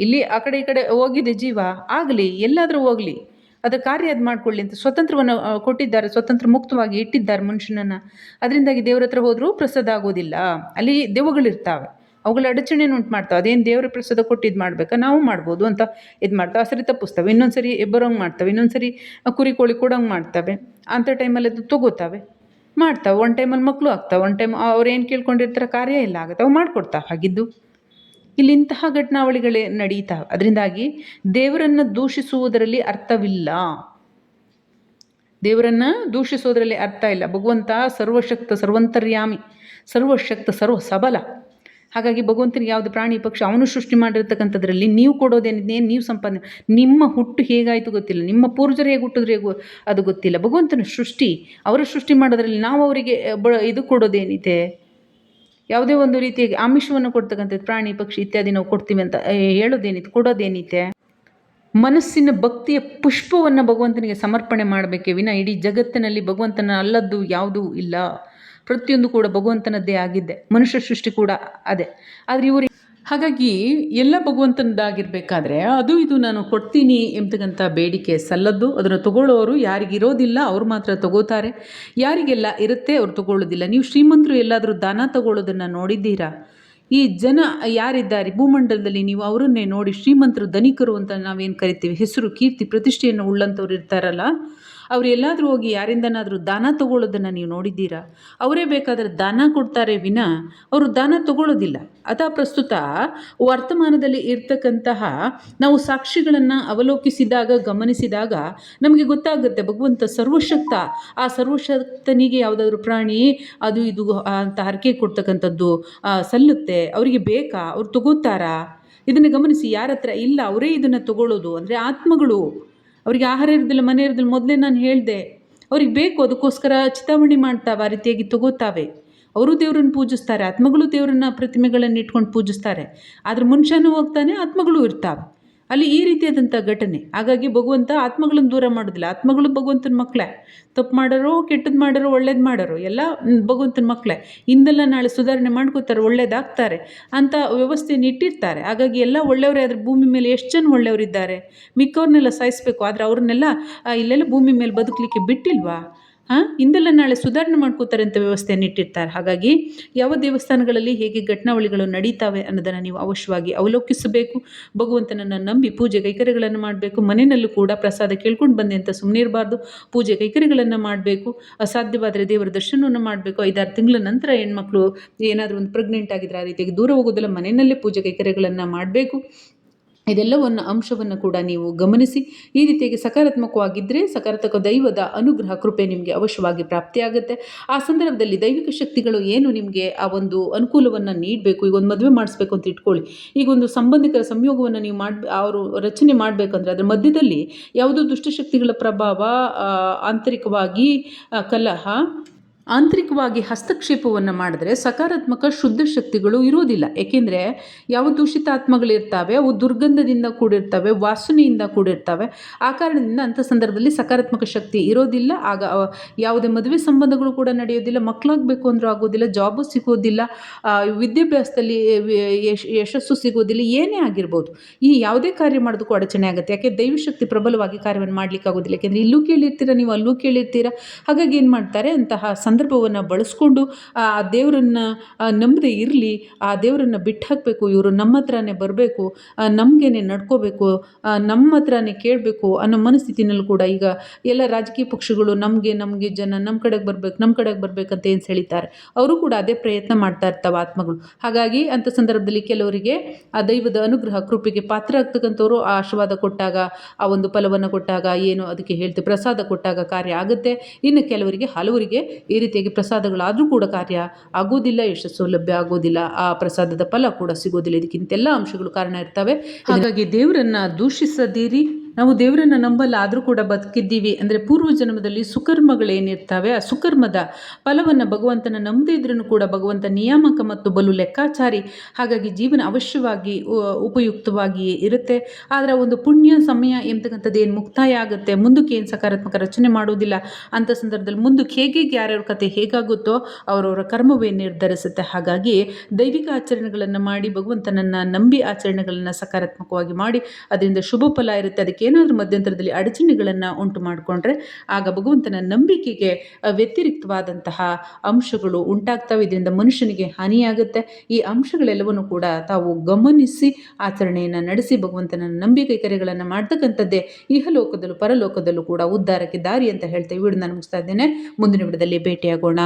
ಇಲ್ಲಿ ಆ ಕಡೆ ಈ ಕಡೆ ಹೋಗಿದೆ ಜೀವ, ಆಗಲಿ, ಎಲ್ಲಾದರೂ ಹೋಗಲಿ. ಅದು ಕಾರ್ಯ ಅದು ಮಾಡ್ಕೊಳ್ಳಿ ಅಂತ ಸ್ವತಂತ್ರವನ್ನು ಕೊಟ್ಟಿದ್ದಾರೆ, ಸ್ವತಂತ್ರ ಮುಕ್ತವಾಗಿ ಇಟ್ಟಿದ್ದಾರೆ ಮನುಷ್ಯನನ್ನು. ಅದರಿಂದಾಗಿ ದೇವ್ರ ಹತ್ರ ಹೋದರೂ ಪ್ರಸಾದ ಆಗೋದಿಲ್ಲ. ಅಲ್ಲಿ ದೆವ್ವಗಳಿರ್ತಾವೆ. ಅವುಗಳ ಅಡಚಣೆ ಉಂಟು ಮಾಡ್ತಾವೆ ಅದೇನು ದೇವರ ಪ್ರಸಾದ ಕೊಟ್ಟು ಇದು ಮಾಡ್ಬೇಕಾ? ನಾವು ಮಾಡ್ಬೋದು ಅಂತ ಇದು ಮಾಡ್ತಾವೆ. ಆ ಸರಿ ತಪ್ಪಿಸ್ತವೆ. ಇನ್ನೊಂದು ಸರಿ ಬರೋಂಗೆ ಮಾಡ್ತವೆ. ಇನ್ನೊಂದು ಸರಿ ಕುರಿ ಕೋಳಿ ಕೊಡೋಂಗೆ ಮಾಡ್ತವೆ. ಅಂಥ ಟೈಮಲ್ಲಿ ಅದು ತಗೋತಾವೆ. ಮಾಡ್ತಾವೆ. ಒಂದು ಟೈಮಲ್ಲಿ ಮಕ್ಕಳು ಆಗ್ತಾವೆ. ಒನ್ ಟೈಮ್ ಅವ್ರು ಏನು ಕೇಳ್ಕೊಂಡಿರ್ತಾರೆ ಕಾರ್ಯ ಇಲ್ಲ ಆಗುತ್ತೆ. ಅವು ಮಾಡ್ಕೊಡ್ತಾವೆ. ಹಾಗಿದ್ದು ಇಲ್ಲಿ ಇಂತಹ ಘಟನಾವಳಿಗಳೇ ನಡೀತಾವೆ ಅದರಿಂದಾಗಿ ದೇವರನ್ನು ದೂಷಿಸುವುದರಲ್ಲಿ ಅರ್ಥವಿಲ್ಲ. ದೇವರನ್ನು ದೂಷಿಸೋದರಲ್ಲಿ ಅರ್ಥ ಇಲ್ಲ. ಭಗವಂತ ಸರ್ವಶಕ್ತ, ಸರ್ವಂತರ್ಯಾಮಿ, ಸರ್ವಶಕ್ತ, ಸರ್ವ ಸಬಲ. ಹಾಗಾಗಿ ಭಗವಂತನಿಗೆ ಯಾವುದು ಪ್ರಾಣಿ ಪಕ್ಷ ಅವನು ಸೃಷ್ಟಿ ಮಾಡಿರ್ತಕ್ಕಂಥದ್ರಲ್ಲಿ ನೀವು ಕೊಡೋದೇನಿದೆ, ನೀವು ಸಂಪಾದನೆ, ನಿಮ್ಮ ಹುಟ್ಟು ಹೇಗಾಯಿತು ಗೊತ್ತಿಲ್ಲ. ನಿಮ್ಮ ಪೂರ್ವಜರು ಹೇಗೆ ಹುಟ್ಟಿದ್ರೆ ಹೇಗೂ ಅದು ಗೊತ್ತಿಲ್ಲ. ಭಗವಂತನ ಸೃಷ್ಟಿ, ಅವರ ಸೃಷ್ಟಿ ಮಾಡೋದ್ರಲ್ಲಿ ನಾವು ಅವರಿಗೆ ಬ ಇದು ಕೊಡೋದೇನಿದೆ? ಯಾವುದೇ ಒಂದು ರೀತಿಯಾಗಿ ಆಮಿಷವನ್ನು ಕೊಡ್ತಕ್ಕಂಥದ್ದು, ಪ್ರಾಣಿ, ಪಕ್ಷಿ ಇತ್ಯಾದಿ ನಾವು ಕೊಡ್ತೀವಿ ಅಂತ ಹೇಳೋದೇನಿತ್ತು ಕೊಡೋದೇನಿದೆ ಮನಸ್ಸಿನ ಭಕ್ತಿಯ ಪುಷ್ಪವನ್ನು ಭಗವಂತನಿಗೆ ಸಮರ್ಪಣೆ ಮಾಡಬೇಕೇ ವಿನ ಇಡೀ ಜಗತ್ತಿನಲ್ಲಿ ಭಗವಂತನ ಅಲ್ಲದ್ದು ಯಾವುದೂ ಇಲ್ಲ. ಪ್ರತಿಯೊಂದು ಕೂಡ ಭಗವಂತನದ್ದೇ ಆಗಿದ್ದೆ. ಮನುಷ್ಯ ಸೃಷ್ಟಿ ಕೂಡ ಅದೇ. ಆದರೆ ಇವರು ಹಾಗಾಗಿ ಎಲ್ಲ ಭಗವಂತನದ್ದಾಗಿರ್ಬೇಕಾದ್ರೆ ಅದು ಇದು ನಾನು ಕೊಡ್ತೀನಿ ಎಂಬತಕ್ಕಂಥ ಬೇಡಿಕೆ ಸಲ್ಲದ್ದು. ಅದನ್ನು ತಗೊಳ್ಳೋರು ಯಾರಿಗಿರೋದಿಲ್ಲ, ಅವ್ರು ಮಾತ್ರ ತಗೋತಾರೆ. ಯಾರಿಗೆಲ್ಲ ಇರುತ್ತೆ ಅವ್ರು ತಗೊಳ್ಳೋದಿಲ್ಲ. ನೀವು ಶ್ರೀಮಂತರು ಎಲ್ಲಾದರೂ ದಾನ ತಗೊಳ್ಳೋದನ್ನು ನೋಡಿದ್ದೀರಾ? ಈ ಜನ ಯಾರಿದ್ದಾರೆ? ಭೂಮಂಡಲದಲ್ಲಿ ನೀವು ಅವರನ್ನೇ ನೋಡಿ ಶ್ರೀಮಂತರು ಧನಿಕರು ಅಂತ ನಾವೇನು ಕರಿತೀವಿ? ಹೆಸರು, ಕೀರ್ತಿ, ಪ್ರತಿಷ್ಠೆಯನ್ನು ಉಳ್ಳಂಥವ್ರು ಇರ್ತಾರಲ್ಲ ಅವ್ರು ಎಲ್ಲಾದರೂ ಹೋಗಿ ಯಾರಿಂದನಾದರೂ ದಾನ ತಗೊಳ್ಳೋದನ್ನು ನೀವು ನೋಡಿದ್ದೀರಾ? ಅವರೇ ಬೇಕಾದರೆ ದಾನ ಕೊಡ್ತಾರೆ ವಿನ ಅವರು ದಾನ ತಗೊಳ್ಳೋದಿಲ್ಲ. ಅಥ ಪ್ರಸ್ತುತ ವರ್ತಮಾನದಲ್ಲಿ ಇರ್ತಕ್ಕಂತಹ ನಾವು ಸಾಕ್ಷಿಗಳನ್ನು ಅವಲೋಕಿಸಿದಾಗ, ಗಮನಿಸಿದಾಗ ನಮಗೆ ಗೊತ್ತಾಗುತ್ತೆ ಭಗವಂತ ಸರ್ವಶಕ್ತ. ಆ ಸರ್ವಶಕ್ತನಿಗೆ ಯಾವುದಾದ್ರೂ ಪ್ರಾಣಿ, ಅದು ಇದು ಅಂತ ಹರಕೆ ಕೊಡ್ತಕ್ಕಂಥದ್ದು ಸಲ್ಲುತ್ತೆ. ಅವರಿಗೆ ಬೇಕಾ? ಅವ್ರು ತಗೋತಾರಾ? ಇದನ್ನು ಗಮನಿಸಿ ಯಾರ ಹತ್ರ ಇಲ್ಲ, ಅವರೇ ಇದನ್ನು ತಗೊಳ್ಳೋದು. ಅಂದರೆ ಆತ್ಮಗಳು. ಅವರಿಗೆ ಆಹಾರ ಇರೋದಿಲ್ಲ, ಮನೆ ಇರೋದಿಲ್ಲ, ಮೊದಲೇ ನಾನು ಹೇಳಿದೆ. ಅವ್ರಿಗೆ ಬೇಕು, ಅದಕ್ಕೋಸ್ಕರ ಚಿತಾವಣೆ ಮಾಡ್ತಾವೆ, ಆ ರೀತಿಯಾಗಿ ತಗೋತಾವೆ. ಅವರು ದೇವ್ರನ್ನ ಪೂಜಿಸ್ತಾರೆ, ಆತ್ಮಗಳು ದೇವ್ರನ್ನ ಪ್ರತಿಮೆಗಳನ್ನು ಇಟ್ಕೊಂಡು ಪೂಜಿಸ್ತಾರೆ. ಆದರೆ ಮನುಷ್ಯನೂ ಹೋಗ್ತಾನೆ, ಆತ್ಮಗಳು ಇರ್ತಾವೆ. ಅಲ್ಲಿ ಈ ರೀತಿಯಾದಂಥ ಘಟನೆ. ಹಾಗಾಗಿ ಭಗವಂತ ಆತ್ಮಗಳನ್ನು ದೂರ ಮಾಡೋದಿಲ್ಲ. ಆತ್ಮಗಳು ಭಗವಂತನ ಮಕ್ಕಳೇ ತಪ್ಪು ಮಾಡೋರು ಕೆಟ್ಟದ್ದು ಮಾಡೋರು, ಒಳ್ಳೇದು ಮಾಡೋರು, ಎಲ್ಲ ಭಗವಂತನ ಮಕ್ಕಳೇ ಹಿಂದೆಲ್ಲ ನಾಳೆ ಸುಧಾರಣೆ ಮಾಡ್ಕೋತಾರೆ, ಒಳ್ಳೇದಾಗ್ತಾರೆ ಅಂತ ವ್ಯವಸ್ಥೆಯನ್ನು ಇಟ್ಟಿರ್ತಾರೆ. ಹಾಗಾಗಿ ಎಲ್ಲ ಒಳ್ಳೆಯವರೇ ಆದರೆ ಭೂಮಿ ಮೇಲೆ ಎಷ್ಟು ಜನ ಒಳ್ಳೆಯವರಿದ್ದಾರೆ? ಮಿಕ್ಕವ್ರನ್ನೆಲ್ಲ ಸಾಯಿಸ್ಬೇಕು. ಆದರೆ ಅವ್ರನ್ನೆಲ್ಲ ಇಲ್ಲೆಲ್ಲ ಭೂಮಿ ಮೇಲೆ ಬದುಕಲಿಕ್ಕೆ ಬಿಟ್ಟಿಲ್ವಾ? ಹಾಂ? ಇಂದೆಲ್ಲ ನಾಳೆ ಸುಧಾರಣೆ ಮಾಡ್ಕೋತಾರೆ ಅಂತ ವ್ಯವಸ್ಥೆಯನ್ನು ಇಟ್ಟಿರ್ತಾರೆ. ಹಾಗಾಗಿ ಯಾವ ದೇವಸ್ಥಾನಗಳಲ್ಲಿ ಹೇಗೆ ಘಟನಾವಳಿಗಳು ನಡೀತಾವೆ ಅನ್ನೋದನ್ನು ನೀವು ಅವಶ್ಯವಾಗಿ ಅವಲೋಕಿಸಬೇಕು. ಭಗವಂತನನ್ನು ನಂಬಿ ಪೂಜೆ ಕೈಕರ್ಯಗಳನ್ನು ಮಾಡಬೇಕು. ಮನೆಯಲ್ಲೂ ಕೂಡ ಪ್ರಸಾದ ಕೇಳ್ಕೊಂಡು ಬಂದೆ ಅಂತ ಸುಮ್ಮನೆ ಇರಬಾರ್ದು. ಪೂಜೆ ಕೈಕರ್ಯಗಳನ್ನು ಮಾಡಬೇಕು. ಅಸಾಧ್ಯವಾದರೆ ದೇವರ ದರ್ಶನವನ್ನು ಮಾಡಬೇಕು. ಐದಾರು ತಿಂಗಳ ನಂತರ ಹೆಣ್ಮಕ್ಳು ಏನಾದರೂ ಒಂದು ಪ್ರೆಗ್ನೆಂಟ್ ಆಗಿದ್ರೆ ಆ ರೀತಿಯಾಗಿ ದೂರ ಹೋಗೋದಿಲ್ಲ ಮನೆಯಲ್ಲೇ ಪೂಜೆ ಕೈಕರ್ಯಗಳನ್ನು ಮಾಡಬೇಕು. ಇದೆಲ್ಲವನ್ನು ಅಂಶವನ್ನು ಕೂಡ ನೀವು ಗಮನಿಸಿ. ಈ ರೀತಿಯಾಗಿ ಸಕಾರಾತ್ಮಕವಾಗಿದ್ದರೆ ಸಕಾರಾತ್ಮಕ ದೈವದ ಅನುಗ್ರಹ, ಕೃಪೆ ನಿಮಗೆ ಅವಶ್ಯವಾಗಿ ಪ್ರಾಪ್ತಿಯಾಗುತ್ತೆ. ಆ ಸಂದರ್ಭದಲ್ಲಿ ದೈವಿಕ ಶಕ್ತಿಗಳು ಏನು ನಿಮಗೆ ಆ ಒಂದು ಅನುಕೂಲವನ್ನು ನೀಡಬೇಕು, ಈಗ ಒಂದು ಮದುವೆ ಮಾಡಿಸ್ಬೇಕು ಅಂತ ಇಟ್ಕೊಳ್ಳಿ. ಈಗ ಒಂದು ಸಂಬಂಧಿಕರ ಸಂಯೋಗವನ್ನು ನೀವು ಮಾಡಿ ಅವರು ರಚನೆ ಮಾಡಬೇಕಂದ್ರೆ ಅದರ ಮಧ್ಯದಲ್ಲಿ ಯಾವುದೋ ದುಷ್ಟಶಕ್ತಿಗಳ ಪ್ರಭಾವ ಆಂತರಿಕವಾಗಿ ಕಲಹ ಆಂತರಿಕವಾಗಿ ಹಸ್ತಕ್ಷೇಪವನ್ನು ಮಾಡಿದ್ರೆ ಸಕಾರಾತ್ಮಕ ಶುದ್ಧ ಶಕ್ತಿಗಳು ಇರೋದಿಲ್ಲ. ಏಕೆಂದರೆ ಯಾವ ದೂಷಿತ ಆತ್ಮಗಳಿರ್ತಾವೆ, ಅವು ದುರ್ಗಂಧದಿಂದ ಕೂಡಿರ್ತವೆ, ವಾಸನೆಯಿಂದ ಕೂಡಿರ್ತವೆ. ಆ ಕಾರಣದಿಂದ ಅಂಥ ಸಂದರ್ಭದಲ್ಲಿ ಸಕಾರಾತ್ಮಕ ಶಕ್ತಿ ಇರೋದಿಲ್ಲ. ಆಗ ಯಾವುದೇ ಮದುವೆ ಸಂಬಂಧಗಳು ಕೂಡ ನಡೆಯೋದಿಲ್ಲ ಮಕ್ಕಳಾಗಬೇಕು ಅಂದರೂ ಆಗೋದಿಲ್ಲ ಜಾಬು ಸಿಗೋದಿಲ್ಲ ವಿದ್ಯಾಭ್ಯಾಸದಲ್ಲಿ ಯಶಸ್ಸು ಸಿಗೋದಿಲ್ಲ, ಏನೇ ಆಗಿರ್ಬೋದು. ಈ ಯಾವುದೇ ಕಾರ್ಯ ಮಾಡೋದಕ್ಕೂ ಅಡಚಣೆ ಆಗುತ್ತೆ. ಯಾಕೆ? ದೈವಶಕ್ತಿ ಪ್ರಬಲವಾಗಿ ಕಾರ್ಯವನ್ನು ಮಾಡಲಿಕ್ಕಾಗೋದಿಲ್ಲ. ಯಾಕೆಂದರೆ ಇಲ್ಲೂ ಕೇಳಿರ್ತೀರ, ನೀವು ಅಲ್ಲೂ ಕೇಳಿರ್ತೀರ. ಹಾಗಾಗಿ ಏನು ಮಾಡ್ತಾರೆ? ಅಂತಹ ಸಂದರ್ಭವನ್ನು ಬಳಸ್ಕೊಂಡು, ಆ ದೇವರನ್ನು ನಂಬದೇ ಇರಲಿ, ಆ ದೇವರನ್ನು ಬಿಟ್ಟು ಹಾಕಬೇಕು ಇವರು ನಮ್ಮ ಹತ್ರನೇ ಬರಬೇಕು ನಮಗೇನೆ ನಡ್ಕೋಬೇಕು ನಮ್ಮ ಹತ್ರನೇ ಕೇಳಬೇಕು ಅನ್ನೋ ಮನಸ್ಥಿತಿನಲ್ಲಿ ಕೂಡ ಈಗ ಎಲ್ಲ ರಾಜಕೀಯ ಪಕ್ಷಗಳು ನಮಗೆ ನಮಗೆ ಜನ ನಮ್ಮ ಕಡೆಗೆ ಬರಬೇಕು ನಮ್ಮ ಕಡೆಗೆ ಬರಬೇಕಂತ ಏನು ಸೆಳಿತಾರೆ ಅವರು ಕೂಡ ಅದೇ ಪ್ರಯತ್ನ ಮಾಡ್ತಾ ಇರ್ತಾವೆ ಆತ್ಮಗಳು. ಹಾಗಾಗಿ ಅಂಥ ಸಂದರ್ಭದಲ್ಲಿ ಕೆಲವರಿಗೆ ಆ ದೈವದ ಅನುಗ್ರಹ, ಕೃಪೆಗೆ ಪಾತ್ರ ಆಗ್ತಕ್ಕಂಥವ್ರು ಆ ಆಶೀರ್ವಾದ ಕೊಟ್ಟಾಗ, ಆ ಒಂದು ಫಲವನ್ನು ಕೊಟ್ಟಾಗ, ಏನು ಅದಕ್ಕೆ ಹೇಳ್ತೀವಿ ಪ್ರಸಾದ ಕೊಟ್ಟಾಗ ಕಾರ್ಯ ಆಗುತ್ತೆ. ಇನ್ನು ಕೆಲವರಿಗೆ, ಹಲವರಿಗೆ ಈ ರೀತಿಯಾಗಿ ಪ್ರಸಾದಗಳಾದರೂ ಕೂಡ ಕಾರ್ಯ ಆಗೋದಿಲ್ಲ ಎಷ್ಟು ಸೌಲಭ್ಯ ಆಗೋದಿಲ್ಲ, ಆ ಪ್ರಸಾದದ ಫಲ ಕೂಡ ಸಿಗೋದಿಲ್ಲ. ಇದಕ್ಕಿಂತೆಲ್ಲ ಅಂಶಗಳು ಕಾರಣ ಇರ್ತವೆ. ಹಾಗಾಗಿ ದೇವರನ್ನ ದೂಷಿಸದಿರಿ. ನಾವು ದೇವರನ್ನ ನಂಬಲ್ಲ ಆದರೂ ಕೂಡ ಬದುಕಿದ್ದೀವಿ. ಅಂದರೆ ಪೂರ್ವ ಜನ್ಮದಲ್ಲಿ ಸುಕರ್ಮಗಳೇನಿರ್ತವೆ, ಆ ಸುಕರ್ಮದ ಫಲವನ್ನು ಭಗವಂತನ ನಂಬದೇ ಇದ್ರೂ ಕೂಡ ಭಗವಂತ ನಿಯಾಮಕ ಮತ್ತು ಬಲು ಲೆಕ್ಕಾಚಾರಿ. ಹಾಗಾಗಿ ಜೀವನ ಅವಶ್ಯವಾಗಿ ಉ- ಉಪಯುಕ್ತವಾಗಿ ಇರುತ್ತೆ. ಆದರೆ ಒಂದು ಪುಣ್ಯ, ಸಮಯ ಎಂಬತಕ್ಕಂಥದ್ದು ಏನು ಮುಕ್ತಾಯ ಆಗುತ್ತೆ, ಮುಂದಕ್ಕೆ ಏನು ಸಕಾರಾತ್ಮಕ ರಚನೆ ಮಾಡೋದಿಲ್ಲ ಅಂಥ ಸಂದರ್ಭದಲ್ಲಿ ಮುಂದಕ್ಕೆ ಹೇಗೆ ಯಾರ್ಯಾರ ಕತೆ ಹೇಗಾಗುತ್ತೋ ಅವರವರ ಕರ್ಮವೇ ನಿರ್ಧರಿಸುತ್ತೆ. ಹಾಗಾಗಿ ದೈವಿಕ ಆಚರಣೆಗಳನ್ನು ಮಾಡಿ, ಭಗವಂತನನ್ನು ನಂಬಿ ಆಚರಣೆಗಳನ್ನು ಸಕಾರಾತ್ಮಕವಾಗಿ ಮಾಡಿ, ಅದರಿಂದ ಶುಭ ಫಲ ಇರುತ್ತೆ. ಅದಕ್ಕೆ ಏನಾದರೂ ಮಧ್ಯಂತರದಲ್ಲಿ ಅಡಚಣೆಗಳನ್ನು ಉಂಟು ಮಾಡಿಕೊಂಡ್ರೆ ಆಗ ಭಗವಂತನ ನಂಬಿಕೆಗೆ ವ್ಯತಿರಿಕ್ತವಾದಂತಹ ಅಂಶಗಳು ಉಂಟಾಗ್ತವೆ. ಇದರಿಂದ ಮನುಷ್ಯನಿಗೆ ಹಾನಿಯಾಗುತ್ತೆ. ಈ ಅಂಶಗಳೆಲ್ಲವನ್ನು ಕೂಡ ತಾವು ಗಮನಿಸಿ, ಆಚರಣೆಯನ್ನು ನಡೆಸಿ, ಭಗವಂತನ ನಂಬಿಕೆ ಕರೆಗಳನ್ನು ಮಾಡ್ತಕ್ಕಂಥದ್ದೇ ಇಹಲೋಕದಲ್ಲೂ ಪರಲೋಕದಲ್ಲೂ ಕೂಡ ಉದ್ಧಾರಕ್ಕೆ ದಾರಿ ಅಂತ ಹೇಳ್ತೇವೆ ಈ ನಾನು ಮುಗಿಸ್ತಾ ಇದ್ದೇನೆ. ಮುಂದಿನ ವಿಡಿಯೋದಲ್ಲಿ ಭೇಟಿಯಾಗೋಣ.